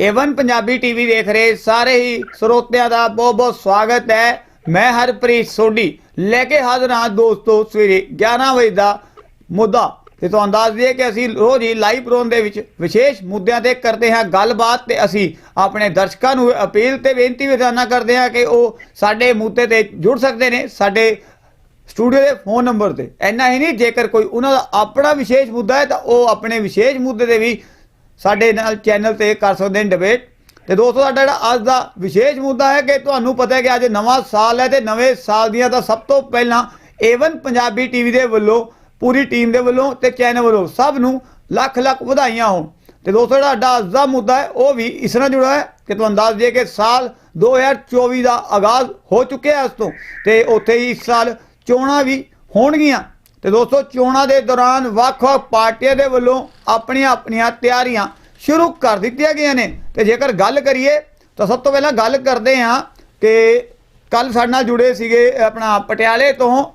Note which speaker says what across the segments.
Speaker 1: Avon Punjabi TV ਦੇਖ ਰਹੇ ਸਾਰੇ ਹੀ ਸਰੋਤਿਆਂ ਦਾ ਬਹੁਤ-ਬਹੁਤ ਸਵਾਗਤ ਹੈ। ਮੈਂ ਹਰਪ੍ਰੀਤ ਸੋਢੀ। ਲੈ ਕੇ ਹਾਜ਼ਰ ਹਾਂ ਦੋਸਤੋ ਸਵੇਰੇ 11 ਵਜੇ ਦਾ ਮੁੱਦਾ। ਤੇ ਤੁਹਾਨੂੰ ਦੱਸ ਦਈਏ ਕਿ ਅਸੀਂ ਰੋਜ਼ ਹੀ ਲਾਈਵ ਪ੍ਰੋਗਰਾਮ ਦੇ ਵਿੱਚ ਵਿਸ਼ੇਸ਼ ਮੁੱਦਿਆਂ ਤੇ ਕਰਦੇ ਹਾਂ ਗੱਲਬਾਤ ਤੇ ਅਸੀਂ ਆਪਣੇ ਦਰਸ਼ਕਾਂ ਨੂੰ ਅਪੀਲ ਤੇ ਬੇਨਤੀ ਵਿਧਾਨਾ ਕਰਦੇ ਹਾਂ ਕਿ ਉਹ ਸਾਡੇ ਮੁੱਦੇ ਤੇ ਜੁੜ ਸਕਦੇ ਨੇ ਸਾਡੇ ਸਟੂਡੀਓ ਦੇ ਫੋਨ ਨੰਬਰ ਤੇ। ਇੰਨਾ ਹੀ ਨਹੀਂ, ਜੇਕਰ ਕੋਈ ਉਹਨਾਂ ਦਾ ਆਪਣਾ ਵਿਸ਼ੇਸ਼ ਮੁੱਦਾ ਹੈ ਤਾਂ ਉਹ ਆਪਣੇ ਵਿਸ਼ੇਸ਼ ਮੁੱਦੇ ਤੇ ਵੀ ਸਾਡੇ ਨਾਲ ਚੈਨਲ ਤੇ ਕਰ ਸਕਦੇ ਨੇ ਡਿਬੇਟ ਤੇ ਦੋਸਤੋ, ਸਾਡਾ ਜਿਹੜਾ ਅੱਜ ਦਾ ਵਿਸ਼ੇਸ਼ ਮੁੱਦਾ ਹੈ ਕਿ ਤੁਹਾਨੂੰ ਪਤਾ ਹੈ ਕਿ ਅੱਜ ਨਵਾਂ ਸਾਲ ਹੈ ਤੇ ਨਵੇਂ ਸਾਲ ਦੀਆਂ ਤਾਂ ਸਭ ਤੋਂ ਪਹਿਲਾਂ ਏਵਨ ਪੰਜਾਬੀ ਟੀਵੀ ਦੇ ਵੱਲੋਂ, ਪੂਰੀ ਟੀਮ ਦੇ ਵੱਲੋਂ ਤੇ ਚੈਨਲ ਵੱਲੋਂ ਸਭ ਨੂੰ ਲੱਖ ਲੱਖ ਵਧਾਈਆਂ ਹੋਣ। ਤੇ ਦੋਸਤੋ, ਜਿਹੜਾ ਸਾਡਾ ਅੱਜ ਦਾ ਮੁੱਦਾ ਹੈ, ਉਹ ਵੀ ਇਸ ਨਾਲ ਜੁੜਾ ਹੈ ਕਿ ਤੁਹਾਨੂੰ ਦੱਸ ਦਈਏ ਕਿ ਸਾਲ 2024 ਦਾ ਆਗਾਜ਼ ਹੋ ਚੁੱਕਿਆ ਹੈ ਇਸ ਤੋਂ। ਤੇ ਉੱਥੇ ਹੀ ਇਸ ਸਾਲ ਚੋਣਾਂ ਵੀ ਹੋਣਗੀਆਂ। ਤੇ ਦੋਸਤੋ, ਚੋਣਾਂ ਦੇ ਦੌਰਾਨ ਵੱਖ-ਵੱਖ ਪਾਰਟੀਆਂ ਦੇ ਵੱਲੋਂ ਆਪਣੀਆਂ ਆਪਣੀਆਂ ਤਿਆਰੀਆਂ ਸ਼ੁਰੂ ਕਰ ਦਿੱਤੀਆਂ ਗਈਆਂ ਨੇ। ਤੇ ਜੇਕਰ ਗੱਲ ਕਰੀਏ, ਤਾਂ ਸਭ ਤੋਂ ਪਹਿਲਾਂ ਗੱਲ ਕਰਦੇ ਹਾਂ ਕਿ ਕੱਲ ਸਾਡੇ ਨਾਲ ਜੁੜੇ ਸੀਗੇ ਆਪਣਾ ਪਟਿਆਲੇ ਤੋਂ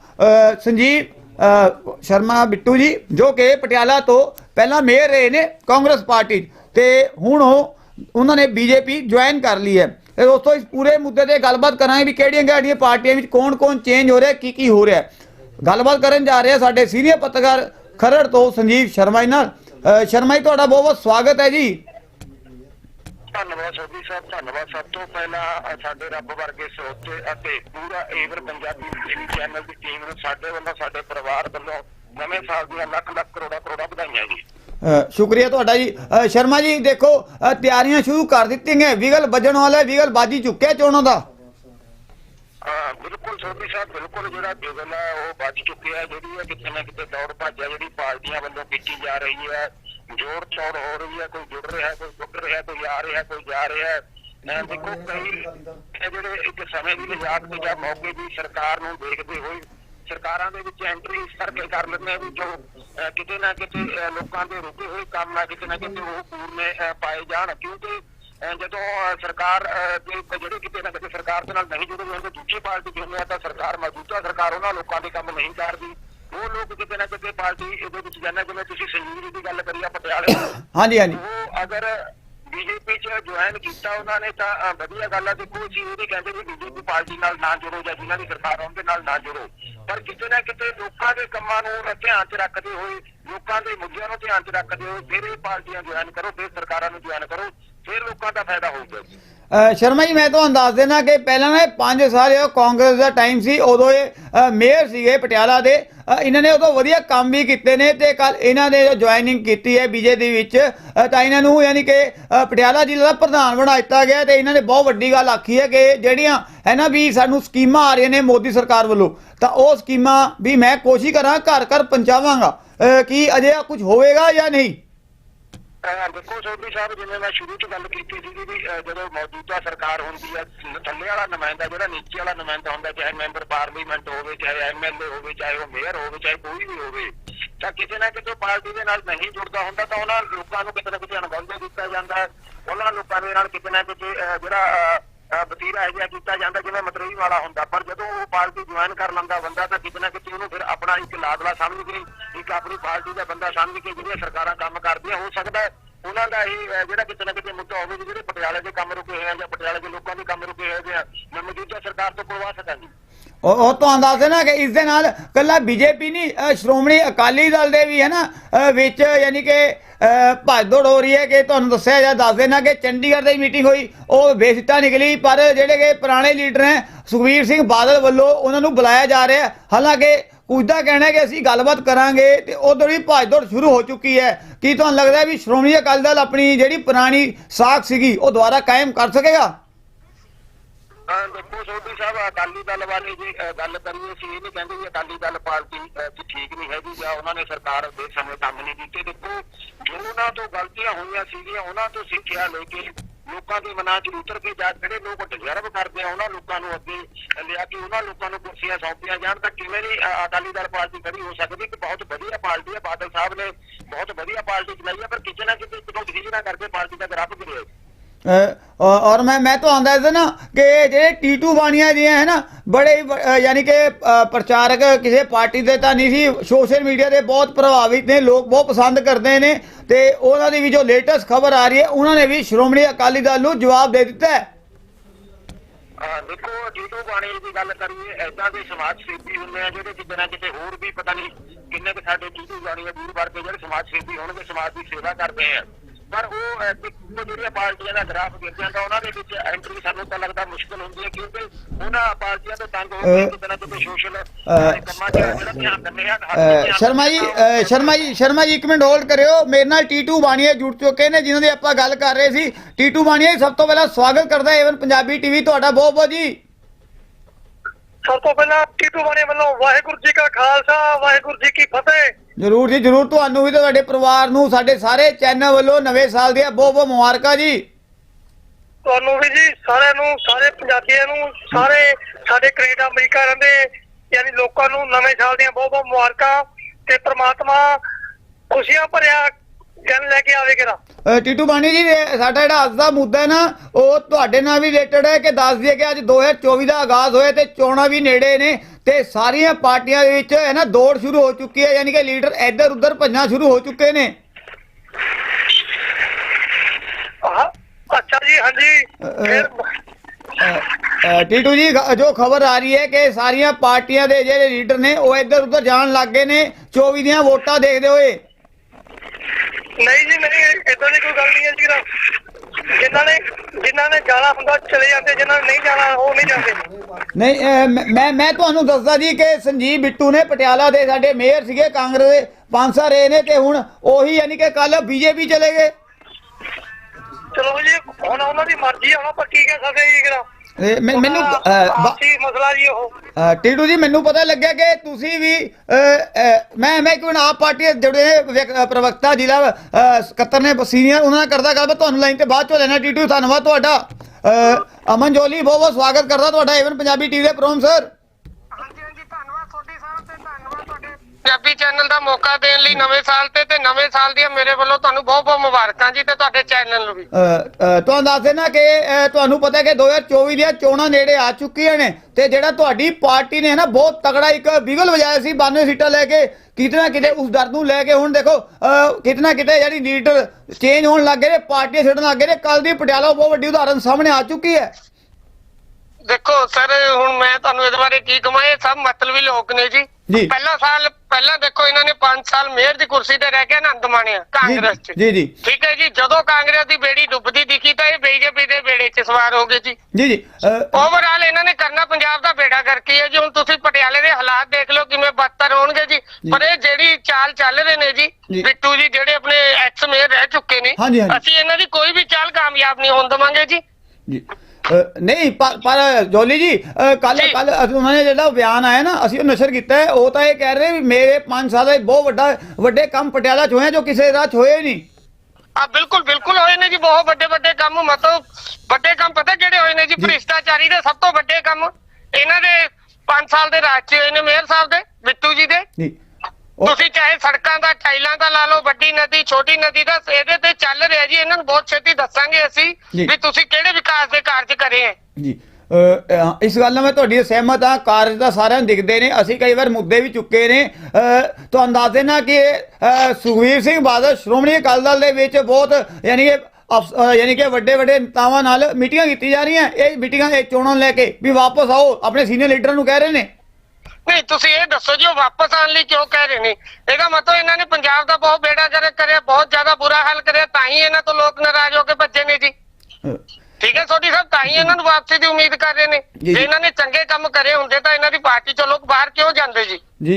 Speaker 1: ਸੰਜੀਵ ਸ਼ਰਮਾ ਬਿੱਟੂ ਜੀ, ਜੋ ਕਿ ਪਟਿਆਲਾ ਤੋਂ ਪਹਿਲਾਂ ਮੇਅਰ ਰਹੇ ਨੇ ਕਾਂਗਰਸ ਪਾਰਟੀ 'ਚ। ਤੇ ਹੁਣ ਉਹ, ਉਹਨਾਂ ਨੇ ਬੀਜੇਪੀ ਜੁਆਇਨ ਕਰ ਲਈ ਹੈ। ਤੇ ਦੋਸਤੋ, ਇਸ ਪੂਰੇ ਮੁੱਦੇ ਤੇ ਗੱਲਬਾਤ ਕਰਾਂਗੇ ਵੀ ਕਿਹੜੀਆਂ ਕਿਹੜੀਆਂ ਪਾਰਟੀਆਂ ਵਿੱਚ ਕੌਣ-ਕੌਣ ਚੇਂਜ ਹੋ ਰਿਹਾ ਕੀ ਕੀ ਹੋ ਰਿਹਾ। ਗੱਲਬਾਤ ਕਰਨ ਜਾ ਰਹੇ ਆ ਸਾਡੇ ਸੀਨੀਅਰ ਪੱਤਰਕਾਰ ਖਰੜ ਤੋਂ ਸੰਜੀਵ ਸ਼ਰਮਾ ਜੀ ਨਾਲ। ਸ਼ਰਮਾ ਜੀ ਤੁਹਾਡਾ ਬਹੁਤ ਬਹੁਤ ਸਵਾਗਤ ਹੈ ਜੀ।
Speaker 2: ਧੰਨਵਾਦ ਸੋਢੀ ਸਾਹਿਬ ਧੰਨਵਾਦ। ਸਭ ਤੋਂ ਪਹਿਲਾਂ ਅ, ਸਾਡੇ ਰੱਬ ਵਰਗੇ ਸਰੋਤੇ ਅਤੇ ਪੂਰਾ ਏਵਰ ਪੰਜਾਬੀ ਟੀਵੀ ਚੈਨਲ ਦੀ ਟੀਮ ਨੂੰ ਸਾਡੇ ਵੱਲੋਂ ਸਾਡੇ ਪਰਿਵਾਰ ਵੱਲੋਂ ਨਵੇਂ ਸਾਲ ਦੀਆਂ ਲੱਖ ਲੱਖ ਕਰੋੜਾ ਕਰੋੜਾ ਵਧਾਈਆਂ ਜੀ।
Speaker 1: ਅ, ਸ਼ੁਕਰੀਆ ਤੁਹਾਡਾ ਜੀ। ਸ਼ਰਮਾ ਜੀ ਦੇਖੋ ਤਿਆਰੀਆਂ ਸ਼ੁਰੂ ਕਰ ਦਿੱਤੀਆਂ ਵਿਗਲ ਵੱਜਣ ਵਾਲਾ ਵਿਗਲ ਬਾਜੀ ਚੁੱਕਿਆ ਚੋਣਾਂ ਦਾ।
Speaker 2: ਬਿਲਕੁਲ ਸੋਢੀ ਸਾਹਿਬ, ਬਿਲਕੁਲ ਜਿਹੜਾ ਬਿਗਲ ਹੈ, ਉਹ ਵੱਜ ਚੁੱਕਿਆ ਜਿਹੜੀ ਹੈ ਕਿਤੇ ਨਾ ਕਿਤੇ ਦੌੜ ਭੱਜ ਹੈ, ਜਿਹੜੀ ਪਾਰਟੀਆਂ ਵੱਲੋਂ ਕੀਤੀ ਜਾ ਰਹੀ ਹੈ। ਜੋੜ ਚੌੜ ਹੋ ਰਹੀ ਹੈ, ਕੋਈ ਜੁੜ ਰਿਹਾ, ਕੋਈ ਟੁੱਟ ਰਿਹਾ, ਕੋਈ ਆ ਰਿਹਾ, ਕੋਈ ਜਾ ਰਿਹਾ ਮੈਂ ਦੇਖੋ, ਕਈ ਜਿਹੜੇ ਇੱਕ ਸਮੇਂ ਦੀ ਲਿਜਾਤ ਤੇ ਜਾਂ ਮੌਕੇ ਦੀ ਸਰਕਾਰ ਨੂੰ ਦੇਖਦੇ ਹੋਏ ਸਰਕਾਰਾਂ ਦੇ ਵਿੱਚ ਐਂਟਰੀ ਇਸ ਕਰਕੇ ਕਰ ਲੈਂਦੇ ਆ ਵੀ ਜੋ ਕਿਤੇ ਨਾ ਕਿਤੇ ਲੋਕਾਂ ਦੇ ਰੁਕੇ ਹੋਏ ਕੰਮ ਆ, ਕਿਤੇ ਨਾ ਕਿਤੇ ਉਹ ਪੂਰਨੇ ਪਾਏ ਜਾਣ। ਕਿਉਂਕਿ ਜਦੋਂ ਸਰਕਾਰ ਦੇ ਜਿਹੜੇ ਕਿਤੇ ਨਾ ਕਿਤੇ ਸਰਕਾਰ ਦੇ ਨਾਲ ਨਹੀਂ ਜੁੜੇ ਹੋਏ ਹੁੰਦੇ ਦੂਜੀ ਪਾਰਟੀ ਜਿਵੇਂ ਆ ਤਾਂ ਸਰਕਾਰ ਮੌਜੂਦਾ ਸਰਕਾਰ ਉਹਨਾਂ ਲੋਕਾਂ ਦੇ ਕੰਮ ਨਹੀਂ ਕਰਦੀ। ਉਹ ਲੋਕ ਕਿਤੇ ਨਾ ਕਿਤੇ ਪਾਰਟੀ ਇਹਦੇ ਵਿੱਚ ਜਾਂਦੇ ਜਿਵੇਂ ਤੁਸੀਂ ਸੰਜੀਵ ਦੀ ਗੱਲ ਕਰੀ ਆ ਪਟਿਆਲੇ।
Speaker 1: ਹਾਂਜੀ ਹਾਂਜੀ।
Speaker 2: ਉਹ ਅਗਰ ਬੀਜੇਪੀ ਚ ਜੁਆਇਨ ਕੀਤਾ ਉਹਨਾਂ ਨੇ ਤਾਂ ਵਧੀਆ ਗੱਲ ਆ ਦੇਖੋ ਅਸੀਂ ਇਹ ਨਹੀਂ ਕਹਿੰਦੇ ਵੀ ਬੀਜੇਪੀ ਪਾਰਟੀ ਨਾਲ ਨਾ ਜੁੜੋ ਜਾਂ ਜਿਨ੍ਹਾਂ ਦੀ ਸਰਕਾਰ ਆ ਉਹਦੇ ਨਾਲ ਨਾ ਜੁੜੋ। ਪਰ ਕਿਤੇ ਨਾ ਕਿਤੇ ਲੋਕਾਂ ਦੇ ਕੰਮਾਂ ਨੂੰ ਧਿਆਨ 'ਚ ਰੱਖਦੇ ਹੋਏ ਲੋਕਾਂ ਦੇ ਮੁੱਦਿਆਂ ਨੂੰ ਧਿਆਨ 'ਚ ਰੱਖਦੇ ਹੋਏ ਫਿਰ ਇਹ ਪਾਰਟੀਆਂ ਜੁਆਇਨ ਕਰੋ ਫਿਰ ਸਰਕਾਰਾਂ ਨੂੰ ਜੁਆਇਨ ਕਰੋ। ਫਿਰ ਲੋਕਾਂ ਦਾ ਫਾਇਦਾ ਹੋਊਗਾ ਜੀ।
Speaker 1: ਸ਼ਰਮਾ ਜੀ, ਮੈਂ ਤੁਹਾਨੂੰ ਦੱਸ ਦੇਣਾ ਕਿ ਪਹਿਲਾਂ ਨਾ ਇਹ 5 ਸਾਲ ਇਹ ਕਾਂਗਰਸ ਦਾ ਟਾਈਮ ਸੀ, ਉਦੋਂ ਇਹ ਮੇਅਰ ਸੀਗੇ ਪਟਿਆਲਾ ਦੇ। ਇਹਨਾਂ ਨੇ ਉਦੋਂ ਵਧੀਆ ਕੰਮ ਵੀ ਕੀਤੇ ਨੇ ਤੇ ਕੱਲ ਇਹਨਾਂ ਨੇ ਜੋ ਜੁਆਇਨਿੰਗ ਕੀਤੀ ਹੈ ਬੀਜੇਪੀ ਵਿੱਚ ਤਾਂ ਇਹਨਾਂ ਨੂੰ ਯਾਨੀ ਕਿ ਪਟਿਆਲਾ ਜ਼ਿਲ੍ਹਾ ਦਾ ਪ੍ਰਧਾਨ ਬਣਾ ਦਿੱਤਾ ਗਿਆ ਤੇ ਇਹਨਾਂ ਨੇ ਬਹੁਤ ਵੱਡੀ ਗੱਲ ਆਖੀ ਹੈ ਕਿ ਜਿਹੜੀਆਂ ਹੈ ਨਾ ਵੀ ਸਾਨੂੰ ਸਕੀਮਾਂ ਆ ਰਹੀਆਂ ਨੇ ਮੋਦੀ ਸਰਕਾਰ ਵੱਲੋਂ, ਤਾਂ ਉਹ ਸਕੀਮਾਂ ਵੀ ਮੈਂ ਕੋਸ਼ਿਸ਼ ਕਰਾਂ ਘਰ ਘਰ ਪਹੁੰਚਾਵਾਂਗਾ। ਕਿ ਕੀ ਅਜੇ ਕੁਝ ਹੋਵੇਗਾ ਜਾਂ ਨਹੀਂ?
Speaker 2: ਦੇਖੋ ਸੋਢੀ ਸਾਹਿਬ ਜਿਵੇਂ ਮੈਂ ਸ਼ੁਰੂ ਚ ਗੱਲ ਕੀਤੀ ਸੀ ਵੀ ਜਦੋਂ ਮੌਜੂਦਾ ਸਰਕਾਰ ਹੁੰਦੀ ਆ ਥੱਲੇ ਵਾਲਾ ਨੁਮਾਇੰਦਾ ਜਿਹੜਾ ਨੀਚੇ ਵਾਲਾ ਨੁਮਾਇੰਦਾ ਹੁੰਦਾ ਚਾਹੇ ਮੈਂਬਰ ਪਾਰਲੀਮੈਂਟ ਹੋਵੇ ਚਾਹੇ ਐਮਐਲਏ ਹੋਵੇ ਚਾਹੇ ਉਹ ਮੇਅਰ ਹੋਵੇ ਚਾਹੇ ਕੋਈ ਵੀ ਹੋਵੇ ਤਾਂ ਕਿਸੇ ਨਾ ਕਿਤੇ ਪਾਰਟੀ ਦੇ ਨਾਲ ਨਹੀਂ ਜੁੜਦਾ ਹੁੰਦਾ ਤਾਂ ਉਹਨਾਂ ਲੋਕਾਂ ਨੂੰ ਕਿਤੇ ਨਾ ਕਿਤੇ ਅਣਗੌਲਿਆ ਕੀਤਾ ਜਾਂਦਾ ਉਹਨਾਂ ਲੋਕਾਂ ਦੇ ਨਾਲ ਕਿਤੇ ਨਾ ਕਿਤੇ ਜਿਹੜਾ ਅਹ, ਅਹ ਵਤੀਰਾ ਇਹ ਜਿਹਾ ਕੀਤਾ ਜਾਂਦਾ ਜਿਵੇਂ ਮਤਰੇਈ ਵਾਲਾ ਹੁੰਦਾ। ਪਰ ਜਦੋਂ ਉਹ ਪਾਰਟੀ ਜੁਆਇਨ ਕਰ ਲੈਂਦਾ ਬੰਦਾ ਤਾਂ ਕਿਤੇ ਨਾ ਕਿਤੇ ਉਹਨੂੰ ਫਿਰ ਆਪਣਾ ਸਮਝ ਕੇ ਇੱਕ ਆਪਣੀ ਪਾਰਟੀ ਦਾ ਬੰਦਾ ਸਮਝ ਕੇ ਜਿਹੜੀਆਂ ਸਰਕਾਰਾਂ ਕੰਮ ਕਰਦੀਆਂ ਹੋ ਸਕਦਾ ਉਹਨਾਂ ਦਾ ਹੀ ਜਿਹੜਾ ਕਿਤੇ ਨਾ ਕਿਤੇ ਮੁੱਦਾ ਹੋਵੇ ਜਿਹੜੇ ਪਟਿਆਲੇ ਦੇ ਕੰਮ ਰੁਕੇ ਹੋਏ ਆ ਜਾਂ ਪਟਿਆਲੇ ਦੇ ਲੋਕਾਂ ਦੇ ਕੰਮ ਰੁਕੇ ਹੋਏ ਆ ਮੈਂ ਮੌਜੂਦਾ ਸਰਕਾਰ ਤੋਂ ਕਰਵਾ ਸਕਾਂਗੀ।
Speaker 1: ਉਹ ਉਹ ਤੁਹਾਨੂੰ ਦੱਸ ਦੇਣਾ ਕਿ ਇਸ ਦੇ ਨਾਲ ਕੱਲਾ ਬੀਜੇਪੀ ਨਹੀਂ ਸ਼੍ਰੋਮਣੀ ਅਕਾਲੀ ਦਲ ਦੇ ਵੀ ਹੈ ਨਾ ਵਿੱਚ ਯਾਨੀ ਕਿ ਅ, ਭੱਜਦੌੜ ਹੋ ਰਹੀ ਹੈ ਕਿ ਤੁਹਾਨੂੰ ਦੱਸਿਆ ਜਾਂ ਦੱਸ ਦੇਣਾ ਕਿ ਚੰਡੀਗੜ੍ਹ ਦੀ ਮੀਟਿੰਗ ਹੋਈ ਉਹ ਬੇਸਿੱਟਾ ਨਿਕਲੀ ਪਰ ਜਿਹੜੇ ਕਿ ਪੁਰਾਣੇ ਲੀਡਰ ਹੈ ਸੁਖਬੀਰ ਸਿੰਘ ਬਾਦਲ ਵੱਲੋਂ ਉਹਨਾਂ ਨੂੰ ਬੁਲਾਇਆ ਜਾ ਰਿਹਾ ਹਾਲਾਂਕਿ ਕੁਝ ਕਹਿਣਾ ਕਿ ਅਸੀਂ ਗੱਲਬਾਤ ਕਰਾਂਗੇ ਤੇ ਉਦੋਂ ਹੀ ਭੱਜਦੌੜ ਸ਼ੁਰੂ ਹੋ ਚੁੱਕੀ ਹੈ। ਕੀ ਤੁਹਾਨੂੰ ਲੱਗਦਾ ਵੀ ਸ਼੍ਰੋਮਣੀ ਅਕਾਲੀ ਦਲ ਆਪਣੀ ਜਿਹੜੀ ਪੁਰਾਣੀ ਸਾਖ ਸੀਗੀ, ਉਹ ਦੁਬਾਰਾ ਕਾਇਮ ਕਰ ਸਕੇਗਾ?
Speaker 2: ਦੇਖੋ ਸੋਢੀ ਸਾਹਿਬ, ਅਕਾਲੀ ਦਲ ਵਾਲੇ ਜੇ ਗੱਲ ਕਰੀਏ ਅਸੀਂ ਇਹ ਨਹੀਂ ਕਹਿੰਦੇ ਵੀ ਅਕਾਲੀ ਦਲ ਪਾਰਟੀ ਠੀਕ ਨਹੀਂ ਹੈਗੀ ਜਾਂ ਉਹਨਾਂ ਨੇ ਸਰਕਾਰ ਦੇ ਸਮੇਂ ਕੰਮ ਨਹੀਂ ਕੀਤੇ ਦੇਖੋ, ਜੋ ਉਹਨਾਂ ਤੋਂ ਗਲਤੀਆਂ ਹੋਈਆਂ ਸੀਗੀਆਂ, ਉਹਨਾਂ ਤੋਂ ਸਿੱਖਿਆ ਲੈ ਕੇ ਲੋਕਾਂ ਦੀ ਮਨਾਂ 'ਚ ਉਤਰ ਕੇ ਜਾ ਜਿਹੜੇ ਲੋਕ ਡਿਜ਼ਰਵ ਕਰਦੇ ਆ, ਉਹਨਾਂ ਲੋਕਾਂ ਨੂੰ ਅੱਗੇ ਲਿਆ ਕੇ, ਉਹਨਾਂ ਲੋਕਾਂ ਨੂੰ ਕੁਰਸੀਆਂ ਸੌਂਪੀਆਂ ਜਾਣ ਤਾਂ ਕਿਵੇਂ ਨਹੀਂ ਅਕਾਲੀ ਦਲ ਪਾਰਟੀ ਖੜੀ ਹੋ ਸਕਦੀ ਕਿ ਬਹੁਤ ਵਧੀਆ ਪਾਰਟੀ ਹੈ ਬਾਦਲ ਸਾਹਿਬ ਨੇ ਬਹੁਤ ਵਧੀਆ ਪਾਰਟੀ ਚਲਾਈ ਹੈ ਪਰ ਕਿਤੇ ਨਾ ਕਿਤੇ ਇੱਕ ਦੋ ਡਿਸੀਜਨਾਂ ਕਰਕੇ ਪਾਰਟੀ ਦਾ ਗ੍ਰਾਫ ਗਿਰਿਆ
Speaker 1: ਅ, ਔਰ ਮੈਂ ਮੈਂ ਤਾਂ ਆਂਦਾ ਸੀ ਨਾ ਜਿਹੜੇ ਟੀਟੂ ਬਾਣੀਆਂ ਜੀ ਹੈ ਨਾ ਬੜੇ ਯਾਨੀ ਕਿ ਪ੍ਰਚਾਰਕ ਕਿਸੇ ਪਾਰਟੀ ਦੇ ਤਾਂ ਨਹੀਂ ਸੀ ਸੋਸ਼ਲ ਮੀਡੀਆ ਦੇ ਬਹੁਤ ਪ੍ਰਭਾਵਿਤ ਨੇ ਲੋਕ ਬਹੁਤ ਪਸੰਦ ਕਰਦੇ ਨੇ ਤੇ ਉਹਨਾਂ ਦੀ ਵੀ ਜੋ ਲੇਟੈਸਟ ਖਬਰ ਆ ਰਹੀ ਹੈ ਉਹਨਾਂ ਨੇ ਵੀ ਸ਼੍ਰੋਮਣੀ ਅਕਾਲੀ ਦਲ ਨੂੰ ਜਵਾਬ ਦੇ ਦਿੱਤਾ ਹੈ।
Speaker 3: ਦੇਖੋ ਜੀਤੋ ਬਾਣੀ ਦੀ ਗੱਲ ਕਰੀਏ ਐਦਾਂ ਦੇ ਸਮਾਜ ਸੇਵੀ ਹੁੰਦੇ ਆ ਜਿਹੜੇ ਕਿਤੇ ਨਾ ਕਿਤੇ ਹੋਰ ਵੀ ਪਤਾ ਨਹੀਂ ਕਿੰਨੇ ਕੁ ਸਾਡੇ ਜੀਤੋ ਬਾਣੀ ਦੇ ਵੀਰ ਵਰਗੇ ਜਿਹੜੇ ਸਮਾਜ ਸੇਵੀ ਹੋਣਗੇ ਸਮਾਜ ਦੀ ਸੇਵਾ ਕਰਦੇ ਆ। ਪਰ ਉਹ ਜਿਹੜੀਆਂ ਪਾਰਟੀਆਂ ਦਾ ਗ੍ਰਾਫ ਗਿਰਦੇ ਤਾਂ ਉਹਨਾਂ ਦੇ ਵਿੱਚ ਐਂਟਰੀ ਸਾਨੂੰ ਤਾਂ ਲੱਗਦਾ ਮੁਸ਼ਕਲ ਹੁੰਦੀ ਹੈ ਕਿਉਂਕਿ ਉਹਨਾਂ ਪਾਰਟੀਆਂ ਤੋਂ ਤੰਗ ਹੋ ਕੇ ਕਿਤੇ ਨਾ ਕਿਤੇ ਸੋਸ਼ਲ ਕੰਮਾਂ 'ਚ ਜਿਹੜਾ ਧਿਆਨ ਦਿੰਦੇ ਆ
Speaker 1: ਸ਼ਰਮਾ ਜੀ ਸ਼ਰਮਾ ਜੀ ਸ਼ਰਮਾ ਜੀ ਇੱਕ ਮਿੰਟ ਹੋਲਡ ਕਰਿਓ। ਮੇਰੇ ਨਾਲ ਟੀਟੂ ਬਾਣੀਆ ਜੁੜ ਚੁੱਕੇ ਨੇ ਜਿਨ੍ਹਾਂ ਦੀ ਆਪਾਂ ਗੱਲ ਕਰ ਰਹੇ ਸੀ। ਟੀਟੂ ਬਾਣੀਆ ਸਭ ਤੋਂ ਪਹਿਲਾਂ ਸਵਾਗਤ ਕਰਦਾ ਏਵਨ ਪੰਜਾਬੀ ਟੀਵੀ ਤੁਹਾਡਾ। ਬਹੁਤ ਬਹੁਤ ਜੀ।
Speaker 4: ਸਭ ਤੋਂ ਪਹਿਲਾਂ ਟੀਟੂ ਬਾਣੇ ਵੱਲੋਂ ਵਾਹਿਗੁਰੂ ਜੀ ਕਾ ਖਾਲਸਾ ਵਾਹਿਗੁਰੂ ਜੀ ਕੀ ਫਤਿਹ।
Speaker 1: ਜਰੂਰ ਜੀ ਜਰੂਰ। ਤੁਹਾਨੂੰ ਵੀ ਤੇ ਤੁਹਾਡੇ ਪਰਿਵਾਰ ਨੂੰ ਸਾਡੇ ਸਾਰੇ ਚੈਨਲ ਵੱਲੋਂ ਨਵੇਂ ਸਾਲ ਦੀਆਂ ਬਹੁਤ ਬਹੁਤ ਮੁਬਾਰਕਾਂ ਜੀ।
Speaker 4: ਤੁਹਾਨੂੰ ਵੀ ਜੀ ਸਾਰਿਆਂ ਨੂੰ ਸਾਰੇ ਪੰਜਾਬੀਆਂ ਨੂੰ ਸਾਰੇ ਸਾਡੇ ਕੈਨੇਡਾ ਅਮਰੀਕਾ ਰਹਿੰਦੇ ਯਾਨੀ ਲੋਕਾਂ ਨੂੰ ਨਵੇਂ ਸਾਲ ਦੀਆਂ ਬਹੁਤ ਬਹੁਤ ਮੁਬਾਰਕਾਂ ਤੇ ਪ੍ਰਮਾਤਮਾ ਖੁਸ਼ੀਆਂ ਭਰਿਆ ਦਿਨ ਲੈ ਕੇ ਆਵੇ ਕਿਰਾ
Speaker 1: ਟੀਟੂ ਬਾਣੀ ਜੀ ਸਾਡਾ ਜਿਹੜਾ ਅੱਜ ਦਾ ਮੁੱਦਾ ਹੈ ਨਾ ਉਹ ਤੁਹਾਡੇ ਨਾਲ ਵੀ ਰਿਲੇਟਡ ਹੈ ਕਿ ਦੱਸ ਦਈਏ ਕਿ ਅੱਜ 2024 ਦਾ ਆਗਾਜ਼ ਹੋਇਆ ਤੇ ਚੋਣਾਂ ਵੀ ਨੇੜੇ ਨੇ। ਤੇ ਸਾਰੀਆਂ ਪਾਰਟੀਆਂ ਦੇ ਵਿੱਚ ਹੈ ਨਾ ਦੌੜ ਸ਼ੁਰੂ ਹੋ ਚੁੱਕੀ ਹੈ ਯਾਨੀ ਕਿ ਲੀਡਰ ਇੱਧਰ ਉੱਧਰ ਭੱਜਣਾ ਸ਼ੁਰੂ ਹੋ ਚੁੱਕੇ ਨੇ।
Speaker 4: ਅੱਛਾ ਜੀ ਹਾਂਜੀ।
Speaker 1: ਟੀਟੂ ਜੀ ਜੋ ਖਬਰ ਆ ਰਹੀ ਹੈ ਕਿ ਸਾਰੀਆਂ ਪਾਰਟੀਆਂ ਦੇ ਜਿਹੜੇ ਲੀਡਰ ਨੇ ਉਹ ਇੱਧਰ ਉੱਧਰ ਜਾਣ ਲੱਗ ਗਏ ਨੇ। 24 ਦੀਆਂ ਵੋਟਾਂ ਦੇਖਦੇ ਹੋਏ।
Speaker 4: ਨਹੀਂ ਜੀ ਨਹੀਂ ਇਦਾਂ ਦੀ ਕੋਈ ਗੱਲ ਨਹੀਂ ਹੈ ਜੀ ਜਿਨ੍ਹਾਂ ਨੇ ਜਿਨ੍ਹਾਂ ਨੇ ਜਾਣਾ ਹੁੰਦਾ ਚਲੇ ਜਾਂਦੇ ਜਿਨ੍ਹਾਂ ਨੇ ਨਹੀਂ ਜਾਣਾ ਉਹ ਨਹੀਂ ਜਾਂਦੇ।
Speaker 1: ਨਹੀਂ ਮੈਂ- ਮੈਂ ਮੈਂ ਤੁਹਾਨੂੰ ਦੱਸਦਾ ਜੀ ਕਿ ਸੰਜੀਵ ਬਿੱਟੂ ਨੇ ਪਟਿਆਲਾ ਦੇ ਸਾਡੇ ਮੇਅਰ ਸੀਗੇ ਕਾਂਗਰਸ ਦੇ ਪੰਜ ਸਾਲ ਰਹੇ ਨੇ ਤੇ ਹੁਣ ਉਹੀ ਯਾਨੀ ਕਿ ਕੱਲ ਬੀਜੇਪੀ ਚਲੇ ਗਏ।
Speaker 4: ਚਲੋ ਜੀ ਹੁਣ ਉਹਨਾਂ ਦੀ ਮਰਜ਼ੀ ਆ ਹੁਣ ਆਪਾਂ ਕੀ ਕਹਿ ਸਕਦੇ ਜੀ
Speaker 1: ਮੈਂ- ਮੈਨੂੰ
Speaker 4: ਆਪਸੀ ਮਸਲਾ ਜੀ ਉਹ।
Speaker 1: ਟੀਟੂ ਜੀ ਮੈਨੂੰ ਪਤਾ ਲੱਗਿਆ ਕਿ ਤੁਸੀਂ ਵੀ ਮੈਂ ਮੈਂ ਮਿੰਟ ਆਪ ਪਾਰਟੀ ਦੇ ਜਿਹੜੇ ਪ੍ਰਵਕਤਾ ਜ਼ਿਲ੍ਹਾ ਸਕੱਤਰ ਨੇ ਸੀਨੀਅਰ ਉਹਨਾਂ ਨਾਲ ਕਰਦਾ ਗੱਲ ਤੁਹਾਨੂੰ ਲਾਈਨ ਤੇ ਬਾਅਦ ਚੋਂ ਲੈਣਾ ਟੀਟੂ ਧੰਨਵਾਦ ਤੁਹਾਡਾ। ਅਮਨ ਜੋਲੀ ਬਹੁਤ ਬਹੁਤ ਸਵਾਗਤ ਕਰਦਾ ਤੁਹਾਡਾ ਏਵਨ ਪੰਜਾਬੀ ਟੀਵੀ ਦੇ ਪ੍ਰੋਗਰਾਮ ਸਰ
Speaker 4: ਹਾਂਜੀ ਹਾਂਜੀ ਧੰਨਵਾਦ ਤੁਹਾਡੀ ਸਾਹਿਬ ਤੇ ਧੰਨਵਾਦ ਤੁਹਾਡੇ
Speaker 5: ਪੰਜਾਬੀ ਚੈਨਲ ਦਾ ਮੌਕਾ ਦੇਣ ਲਈ ਨਵੇਂ ਸਾਲ ਤੇ ਤੇ ਨਵੇਂ ਸਾਲ ਦੀਆਂ ਮੇਰੇ ਵੱਲੋਂ ਤੁਹਾਨੂੰ ਬਹੁਤ ਬਹੁਤ ਮੁਬਾਰਕਾਂ ਜੀ ਤੇ ਤੁਹਾਡੇ ਚੈਨਲ ਨੂੰ ਵੀ।
Speaker 1: ਤੁਹਾਨੂੰ ਦੱਸ ਦੇਣਾ ਕਿ ਤੁਹਾਨੂੰ ਪਤਾ ਹੈ ਕਿ 2024 ਦੀਆਂ ਚੋਣਾਂ ਨੇੜੇ ਆ ਚੁੱਕੀਆਂ ਨੇ ਤੇ ਜਿਹੜਾ ਤੁਹਾਡੀ ਪਾਰਟੀ ਨੇ ਨਾ ਬਹੁਤ ਤਗੜਾ ਇੱਕ ਬਿਗਲ ਵਜਾਇਆ ਸੀ 92 ਸੀਟਾਂ ਲੈ ਕੇ ਕਿਤੇ ਨਾ ਕਿਤੇ ਉਸ ਦਰ ਨੂੰ ਲੈ ਕੇ ਹੁਣ ਦੇਖੋ ਅ, ਕਿਤੇ ਨਾ ਕਿਤੇ ਜਿਹੜੀ ਲੀਡਰ ਚੇਂਜ ਹੋਣ ਲੱਗ ਗਏ ਨੇ ਪਾਰਟੀਆਂ ਛੱਡਣ ਲੱਗ ਗਏ ਨੇ ਕੱਲ ਦੀ ਪਟਿਆਲਾ ਬਹੁਤ ਵੱਡੀ ਉਦਾਹਰਨ ਸਾਹਮਣੇ ਆ ਚੁੱਕੀ ਹੈ।
Speaker 5: ਦੇਖੋ ਸਰ ਹੁਣ ਮੈਂ ਤੁਹਾਨੂੰ ਇਹਦੇ ਬਾਰੇ ਕੀ ਕਹਾਂ ਇਹ ਸਭ ਮਤਲਬੀ ਲੋਕ ਨੇ ਜੀ
Speaker 1: ਜੀ।
Speaker 5: ਪਹਿਲਾ ਸਾਲ ਪਹਿਲਾਂ ਦੇਖੋ ਇਹਨਾਂ ਨੇ 5 ਸਾਲ ਮੇਅਰ ਦੀ ਕੁਰਸੀ ਤੇ ਰਹਿ ਕੇ ਆਨੰਦ ਮਾਣਿਆ ਕਾਂਗਰਸ 'ਚ
Speaker 1: ਜੀ ਜੀ
Speaker 5: ਠੀਕ ਹੈ ਜੀ ਜਦੋਂ ਕਾਂਗਰਸ ਦੀ ਬੇੜੀ ਡੁੱਬਦੀ ਦਿਖੀ ਤਾਂ ਇਹ ਬੀਜੇਪੀ ਦੇ ਬੇੜੇ 'ਚ ਸਵਾਰ ਹੋ ਗਏ ਜੀ
Speaker 1: ਜੀ ਜੀ ਅ,
Speaker 5: ਓਵਰਆਲ ਇਹਨਾਂ ਨੇ ਕਰਨਾ ਪੰਜਾਬ ਦਾ ਬੇੜਾ ਕਰਕੇ ਹੈ ਜੀ ਹੁਣ ਤੁਸੀਂ ਪਟਿਆਲੇ ਦੇ ਹਾਲਾਤ ਦੇਖ ਲਓ ਕਿਵੇਂ ਬੱਤਰ ਹੋਣਗੇ ਜੀ
Speaker 1: ਜੀ।
Speaker 5: ਪਰ ਇਹ ਜਿਹੜੀ ਚਾਲ ਚੱਲ ਰਹੇ ਨੇ
Speaker 1: ਜੀ।
Speaker 5: ਜੀ ਬਿੱਟੂ ਜੀ ਜਿਹੜੇ ਆਪਣੇ ਐਕਸ ਮੇਅਰ ਰਹਿ ਚੁੱਕੇ ਨੇ
Speaker 1: ਹਾਂਜੀ, ਹਾਂਜੀ।
Speaker 5: ਅਸੀਂ ਇਹਨਾਂ ਦੀ ਕੋਈ ਵੀ ਚਾਲ ਕਾਮਯਾਬ ਨਹੀਂ ਹੋਣ ਦਵਾਂਗੇ ਜੀ
Speaker 1: ਜੀ ਨਹੀਂ ਪਰ ਪਰ ਜੋਲੀ ਜੀ ਕੱਲ। ਕੱਲ ਉਹਨਾਂ ਨੇ ਜਿਹੜਾ ਬਿਆਨ ਆਇਆ ਨਾ ਅਸੀਂ ਉਹ ਨਸ਼ਰ ਕੀਤਾ ਹੈ। ਉਹ ਤਾਂ ਇਹ ਕਹਿ ਰਹੇ ਵੀ ਮੇਰੇ 5 ਸਾਲ ਦੇ ਬਹੁਤ ਵੱਡਾ ਵੱਡੇ ਕੰਮ ਪਟਿਆਲਾ ਚ ਹੋਏ ਆ ਜੋ ਕਿਸੇ ਚ ਹੋਏ ਨਹੀਂ।
Speaker 5: ਆ ਬਿਲਕੁਲ ਬਿਲਕੁਲ ਹੋਏ ਨੇ ਜੀ ਬਹੁਤ ਵੱਡੇ ਵੱਡੇ ਕੰਮ ਮਤਲਬ ਵੱਡੇ ਕੰਮ ਪਤਾ ਕਿਹੜੇ ਹੋਏ ਨੇ ਜੀ। ਭ੍ਰਿਸ਼ਟਾਚਾਰੀ ਦੇ ਸਭ ਤੋਂ ਵੱਡੇ ਕੰਮ ਇਹਨਾਂ ਦੇ 5 ਸਾਲ ਦੇ ਰਾਜ 'ਚ ਹੋਏ ਨੇ ਮੇਅਰ ਸਾਹਿਬ ਦੇ ਬਿੱਟੂ ਜੀ ਦੇ।
Speaker 1: ਜੀ।
Speaker 5: ਤੁਸੀਂ ਚਾਹੇ ਸੜਕਾਂ ਦਾ ਟਾਈਲਾਂ ਦਾ ਲਾ ਲਓ ਵੱਡੀ ਨਦੀ ਛੋਟੀ ਨਦੀ ਦਾ ਇਹਦੇ ਤੇ ਚੱਲ ਰਿਹਾ ਜੀ ਇਹਨਾਂ ਨੂੰ ਬਹੁਤ ਛੇਤੀ ਦੱਸਾਂਗੇ ਅਸੀਂ। ਵੀ ਤੁਸੀਂ ਕਿਹੜੇ ਵਿਕਾਸ ਦੇ ਕਾਰਜ ਕਰੇ ਹੈ
Speaker 1: ਜੀ। ਇਸ ਗੱਲ ਨਾਲ ਮੈਂ ਤੁਹਾਡੀ ਸਹਿਮਤ ਹਾਂ ਕਾਰਜ ਤਾਂ ਸਾਰਿਆਂ ਨੂੰ ਦਿਖਦੇ ਨੇ ਅਸੀਂ ਕਈ ਵਾਰ ਮੁੱਦੇ ਵੀ ਚੁੱਕੇ ਨੇ। ਤੁਹਾਨੂੰ ਦੱਸ ਦੇਣਾ ਕਿ ਅ, ਸੁਖਬੀਰ ਸਿੰਘ ਬਾਦਲ ਸ਼੍ਰੋਮਣੀ ਅਕਾਲੀ ਦਲ ਦੇ ਵਿੱਚ ਬਹੁਤ ਯਾਨੀ ਕਿ ਯਾਨੀ ਕਿ ਵੱਡੇ ਵੱਡੇ ਨੇਤਾਵਾਂ ਨਾਲ ਮੀਟਿੰਗਾਂ ਕੀਤੀ ਜਾ ਰਹੀਆਂ ਇਹ ਮੀਟਿੰਗਾਂ ਇਹ ਚੋਣਾਂ ਲੈ ਕੇ ਵੀ ਵਾਪਸ ਆਓ ਆਪਣੇ ਸੀਨੀਅਰ ਲੀਡਰਾਂ ਨੂੰ ਕਹਿ ਰਹੇ ਨੇ।
Speaker 5: ਨਹੀਂ ਤੁਸੀਂ ਇਹ ਦੱਸੋ ਜੀ ਉਹ ਵਾਪਸ ਆਉਣ ਲਈ ਕਿਉਂ ਕਹਿ ਰਹੇ ਨੇ ਇਹਦਾ ਮਤਲਬ ਇਹਨਾਂ ਨੇ ਪੰਜਾਬ ਦਾ ਬਹੁਤ ਬੇੜਾ ਗਰਕ ਕਰਿਆ ਬਹੁਤ ਜ਼ਿਆਦਾ ਬੁਰਾ ਹਾਲ ਕਰਿਆ ਤਾਂ ਹੀ ਇਹਨਾਂ ਤੋਂ ਲੋਕ ਨਾਰਾਜ਼ ਹੋ ਕੇ ਭੱਜੇ ਨੇ ਜੀ ਠੀਕ ਹੈ ਸੋਢੀ ਸਾਹਿਬ ਤਾਂ ਹੀ ਇਹਨਾਂ ਨੂੰ ਵਾਪਸੀ ਦੀ ਉਮੀਦ ਕਰ ਰਹੇ ਨੇ
Speaker 1: ਜੀ।
Speaker 5: ਇਹਨਾਂ ਨੇ ਚੰਗੇ ਕੰਮ ਕਰੇ ਹੁੰਦੇ ਤਾਂ ਇਹਨਾਂ ਦੀ ਪਾਰਟੀ ਚੋਂ ਲੋਕ ਬਾਹਰ ਕਿਉਂ ਜਾਂਦੇ ਜੀ
Speaker 1: ਜੀ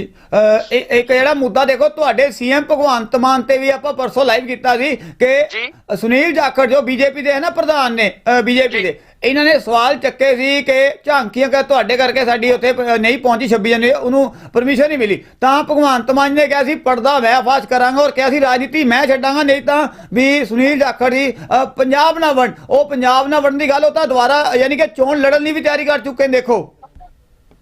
Speaker 1: ਇੱਕ ਜਿਹੜਾ ਮੁੱਦਾ ਦੇਖੋ ਤੁਹਾਡੇ ਸੀਐਮ ਭਗਵੰਤ ਮਾਨ ਤੇ ਵੀ ਆਪਾਂ ਪਰਸੋਂ ਲਾਈਵ ਕੀਤਾ ਸੀ ਕਿ। ਸੁਨੀਲ ਜਾਖੜ ਜੋ ਬੀਜੇਪੀ ਦੇ ਹੈ ਨਾ ਪ੍ਰਧਾਨ ਨੇ ਬੀਜੇਪੀ। ਦੇ ਇਹਨਾਂ ਨੇ ਸਵਾਲ ਚੱਕੇ ਸੀ ਕਿ ਝਾਂਕੀਆਂ ਕਰ ਤੁਹਾਡੇ ਕਰਕੇ ਸਾਡੀ ਉੱਥੇ ਨਹੀਂ ਪਹੁੰਚੀ 26 ਜਨਵਰੀ ਉਹਨੂੰ ਪਰਮਿਸ਼ਨ ਨਹੀਂ ਮਿਲੀ। ਤਾਂ ਭਗਵੰਤ ਮਾਨ ਨੇ ਕਿਹਾ ਸੀ ਪਰਦਾ ਮੈਂ ਫਾਸ਼ ਕਰਾਂਗਾ। ਔਰ ਕਿਹਾ ਸੀ ਰਾਜਨੀਤੀ ਮੈਂ ਛੱਡਾਂਗਾ ਨਹੀਂ ਤਾਂ ਵੀ ਸੁਨੀਲ ਜਾਖੜ ਜੀ ਪੰਜਾਬ ਨਾ ਵੰਡ। ਉਹ ਪੰਜਾਬ ਨਾ ਵੰਡਣ ਦੀ ਗੱਲ ਉਹ ਤਾਂ ਦੁਬਾਰਾ ਯਾਨੀ ਕਿ ਚੋਣ ਲੜਨ ਦੀ ਵੀ ਤਿਆਰੀ ਕਰ ਚੁੱਕੇ ਨੇ ਦੇਖੋ।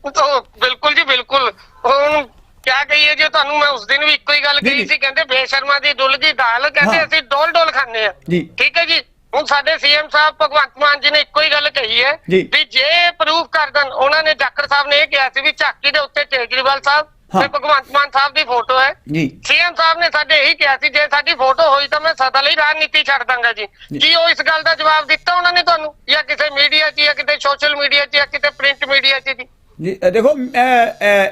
Speaker 5: ਤਾਂ ਬਿਲਕੁਲ ਜੀ ਬਿਲਕੁਲ। ਹੁਣ ਕਿਆ ਕਹੀਏ ਜੀ ਤੁਹਾਨੂੰ ਮੈਂ ਉਸ ਦਿਨ ਵੀ ਇੱਕੋ ਹੀ ਗੱਲ ਕਹੀ। ਸੀ ਕਹਿੰਦੇ ਬੇਸ਼ਰਮਾ ਦੀ ਡੁੱਲ ਗਈ ਦਾਲ ਕਹਿੰਦੇ। ਅਸੀਂ ਡੋਲ ਡੋਲ ਖਾਂਦੇ ਆ। ਠੀਕ ਹੈ ਜੀ? ਹੁਣ ਸਾਡੇ ਸੀਐਮ ਸਾਹਿਬ ਭਗਵੰਤ ਮਾਨ ਜੀ ਨੇ ਇੱਕੋ ਹੀ ਗੱਲ ਕਹੀ ਹੈ
Speaker 1: ਜੀ।
Speaker 5: ਵੀ ਜੇ ਪ੍ਰੂਫ ਕਰ ਦੇਣ ਉਹਨਾਂ ਨੇ ਜਾਖੜ ਸਾਹਿਬ ਨੇ ਇਹ ਕਿਹਾ ਸੀ ਵੀ ਝਾਕੀ ਦੇ ਉੱਤੇ ਕੇਜਰੀਵਾਲ ਸਾਹਿਬ
Speaker 1: ਹਾਂ।
Speaker 5: ਤੇ ਭਗਵੰਤ ਮਾਨ ਸਾਹਿਬ ਦੀ ਫੋਟੋ ਹੈ
Speaker 1: ਜੀ
Speaker 5: ਸੀਐਮ ਸਾਹਿਬ ਨੇ ਸਾਡੇ ਇਹੀ ਕਿਹਾ ਸੀ ਜੇ ਸਾਡੀ ਫੋਟੋ ਹੋਈ ਤਾਂ ਮੈਂ ਸਦਾ ਲਈ ਰਾਜਨੀਤੀ ਛੱਡ ਦਾਂਗਾ ਜੀ
Speaker 1: ਜੀ।
Speaker 5: ਕੀ ਉਹ ਇਸ ਗੱਲ ਦਾ ਜਵਾਬ ਦਿੱਤਾ ਉਹਨਾਂ ਨੇ ਤੁਹਾਨੂੰ ਜਾਂ ਕਿਸੇ ਮੀਡੀਆ 'ਚ ਜਾਂ ਕਿਤੇ ਸੋਸ਼ਲ ਮੀਡੀਆ 'ਚ ਜਾਂ ਕਿਤੇ ਪ੍ਰਿੰਟ ਮੀਡੀਆ 'ਚ ਜੀ
Speaker 1: ਦੇਖੋ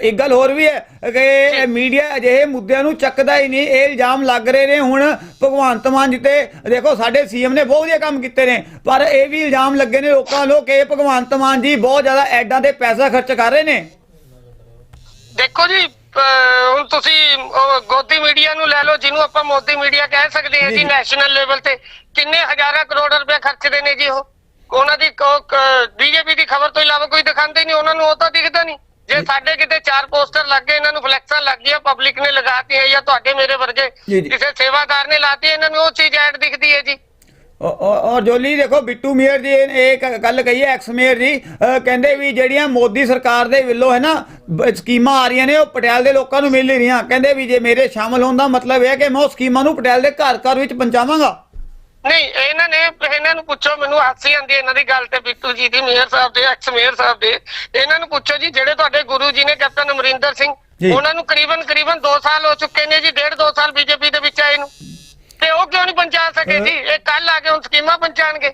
Speaker 1: ਇੱਕ ਗੱਲ ਹੋਰ ਵੀ ਹੈ ਕਿ ਇਹ ਮੀਡੀਆ ਅਜਿਹੇ ਮੁੱਦਿਆਂ ਨੂੰ ਚੱਕਦਾ ਹੀ ਨਹੀਂ ਇਹ ਇਲਜ਼ਾਮ ਲੱਗ ਰਹੇ ਨੇ ਹੁਣ ਭਗਵੰਤ ਮਾਨ ਜੀ ਤੇ ਦੇਖੋ ਸਾਡੇ ਸੀਐਮ ਨੇ ਬਹੁਤ ਵਧੀਆ ਕੰਮ ਕੀਤੇ ਨੇ ਪਰ ਇਹ ਵੀ ਇਲਜ਼ਾਮ ਲੱਗੇ ਨੇ ਲੋਕਾਂ ਵੱਲੋਂ ਕਿ ਭਗਵੰਤ ਮਾਨ ਜੀ ਬਹੁਤ ਜ਼ਿਆਦਾ ਐਡਾਂ ਤੇ ਪੈਸਾ ਖਰਚ ਕਰ ਰਹੇ ਨੇ।
Speaker 5: ਦੇਖੋ ਜੀ ਹੁਣ ਤੁਸੀਂ ਗੋਦੀ ਮੀਡੀਆ ਨੂੰ ਲੈ ਲਓ ਜਿਹਨੂੰ ਆਪਾਂ ਮੋਦੀ ਮੀਡੀਆ ਕਹਿ ਸਕਦੇ ਹਾਂ
Speaker 1: ਜੀ।
Speaker 5: ਨੈਸ਼ਨਲ ਲੈਵਲ ਤੇ ਕਿੰਨੇ ਹਜ਼ਾਰਾਂ ਕਰੋੜ ਰੁਪਏ ਖਰਚਦੇ ਨੇ ਜੀ ਉਹ? ਉਹਨਾਂ ਦੀ ਬੀਜੇਪੀ ਦੀ ਖਬਰ ਤੋਂ ਇਲਾਵਾ ਕੋਈ ਦਿਖਾਉਂਦੇ ਨਹੀਂ ਉਹਨਾਂ ਨੂੰ ਉਹ ਤਾਂ ਦਿਖਦਾ ਨਹੀਂ। ਜੇ ਸਾਡੇ ਕਿਤੇ ਚਾਰ ਪੋਸਟਰ ਲੱਗ ਗਏ ਇਹਨਾਂ ਨੂੰ ਫਲੈਕਸਾਂ ਲੱਗ ਗਈਆਂ ਪਬਲਿਕ ਨੇ ਲਗਾਤੀਆਂ ਜਾਂ ਤੁਹਾਡੇ ਮੇਰੇ ਵਰਗੇ। ਕਿਸੇ ਸੇਵਾਦਾਰ ਨੇ ਲਾਤੀ ਇਹਨਾਂ ਨੂੰ ਉਹ ਚੀਜ਼ ਐਡ ਦਿਖਦੀ ਹੈ ਜੀ।
Speaker 1: ਔਰ ਜੋਲੀ ਦੇਖੋ ਬਿੱਟੂ ਮੇਅਰ ਜੀ ਇਹ ਗੱਲ ਕਹੀ ਹੈ ਐਕਸ ਮੇਅਰ ਜੀ ਕਹਿੰਦੇ ਵੀ ਜਿਹੜੀਆਂ ਮੋਦੀ ਸਰਕਾਰ ਦੇ ਵੱਲੋਂ ਹੈ ਨਾ ਸਕੀਮਾਂ ਆ ਰਹੀਆਂ ਨੇ ਉਹ ਪਟਿਆਲ ਦੇ ਲੋਕਾਂ ਨੂੰ ਮਿਲ ਨਹੀਂ ਰਹੀਆਂ। ਕਹਿੰਦੇ ਵੀ ਜੇ ਮੇਰੇ ਸ਼ਾਮਲ ਹੋਣ ਦਾ ਮਤਲਬ ਇਹ ਹੈ ਕਿ ਮੈਂ ਉਹ ਸਕੀਮਾਂ ਨੂੰ ਪਟਿਆਲ ਦੇ ਘਰ ਘਰ ਵਿੱਚ ਪਹੁੰਚਾਵਾਂਗਾ।
Speaker 5: ਨਹੀਂ ਇਹਨਾਂ ਨੇ ਇਹਨਾਂ ਨੂੰ ਪੁੱਛੋ ਮੈਨੂੰ ਹਾਸੀ ਹੈ ਇਹਨਾਂ ਦੀ ਗੱਲ ਤੇ ਬਿੱਟੂ ਜੀ ਦੀ ਮੇਅਰ ਸਾਹਿਬ ਦੇ ਐਕਸ ਮੇਅਰ ਸਾਹਿਬ ਦੇ ਇਹਨਾਂ ਨੂੰ ਪੁੱਛੋ ਜੀ ਜਿਹੜੇ ਤੁਹਾਡੇ ਗੁਰੂ ਜੀ ਨੇ ਕੈਪਟਨ ਅਮਰਿੰਦਰ ਸਿੰਘ। ਉਹਨਾਂ ਨੂੰ ਕਰੀਬਨ ਕਰੀਬਨ 2 ਸਾਲ ਹੋ ਚੁੱਕੇ ਨੇ ਜੀ ਡੇਢ 2 ਸਾਲ ਬੀਜੇਪੀ ਦੇ ਵਿੱਚ ਆਏ ਨੂੰ ਤੇ ਉਹ ਕਿਉਂ ਨਹੀਂ ਪਹੁੰਚਾ ਸਕੇ ਜੀ? ਇਹ ਕੱਲ ਆ ਕੇ ਹੁਣ ਸਕੀਮਾਂ ਪਹੁੰਚਾਣਗੇ।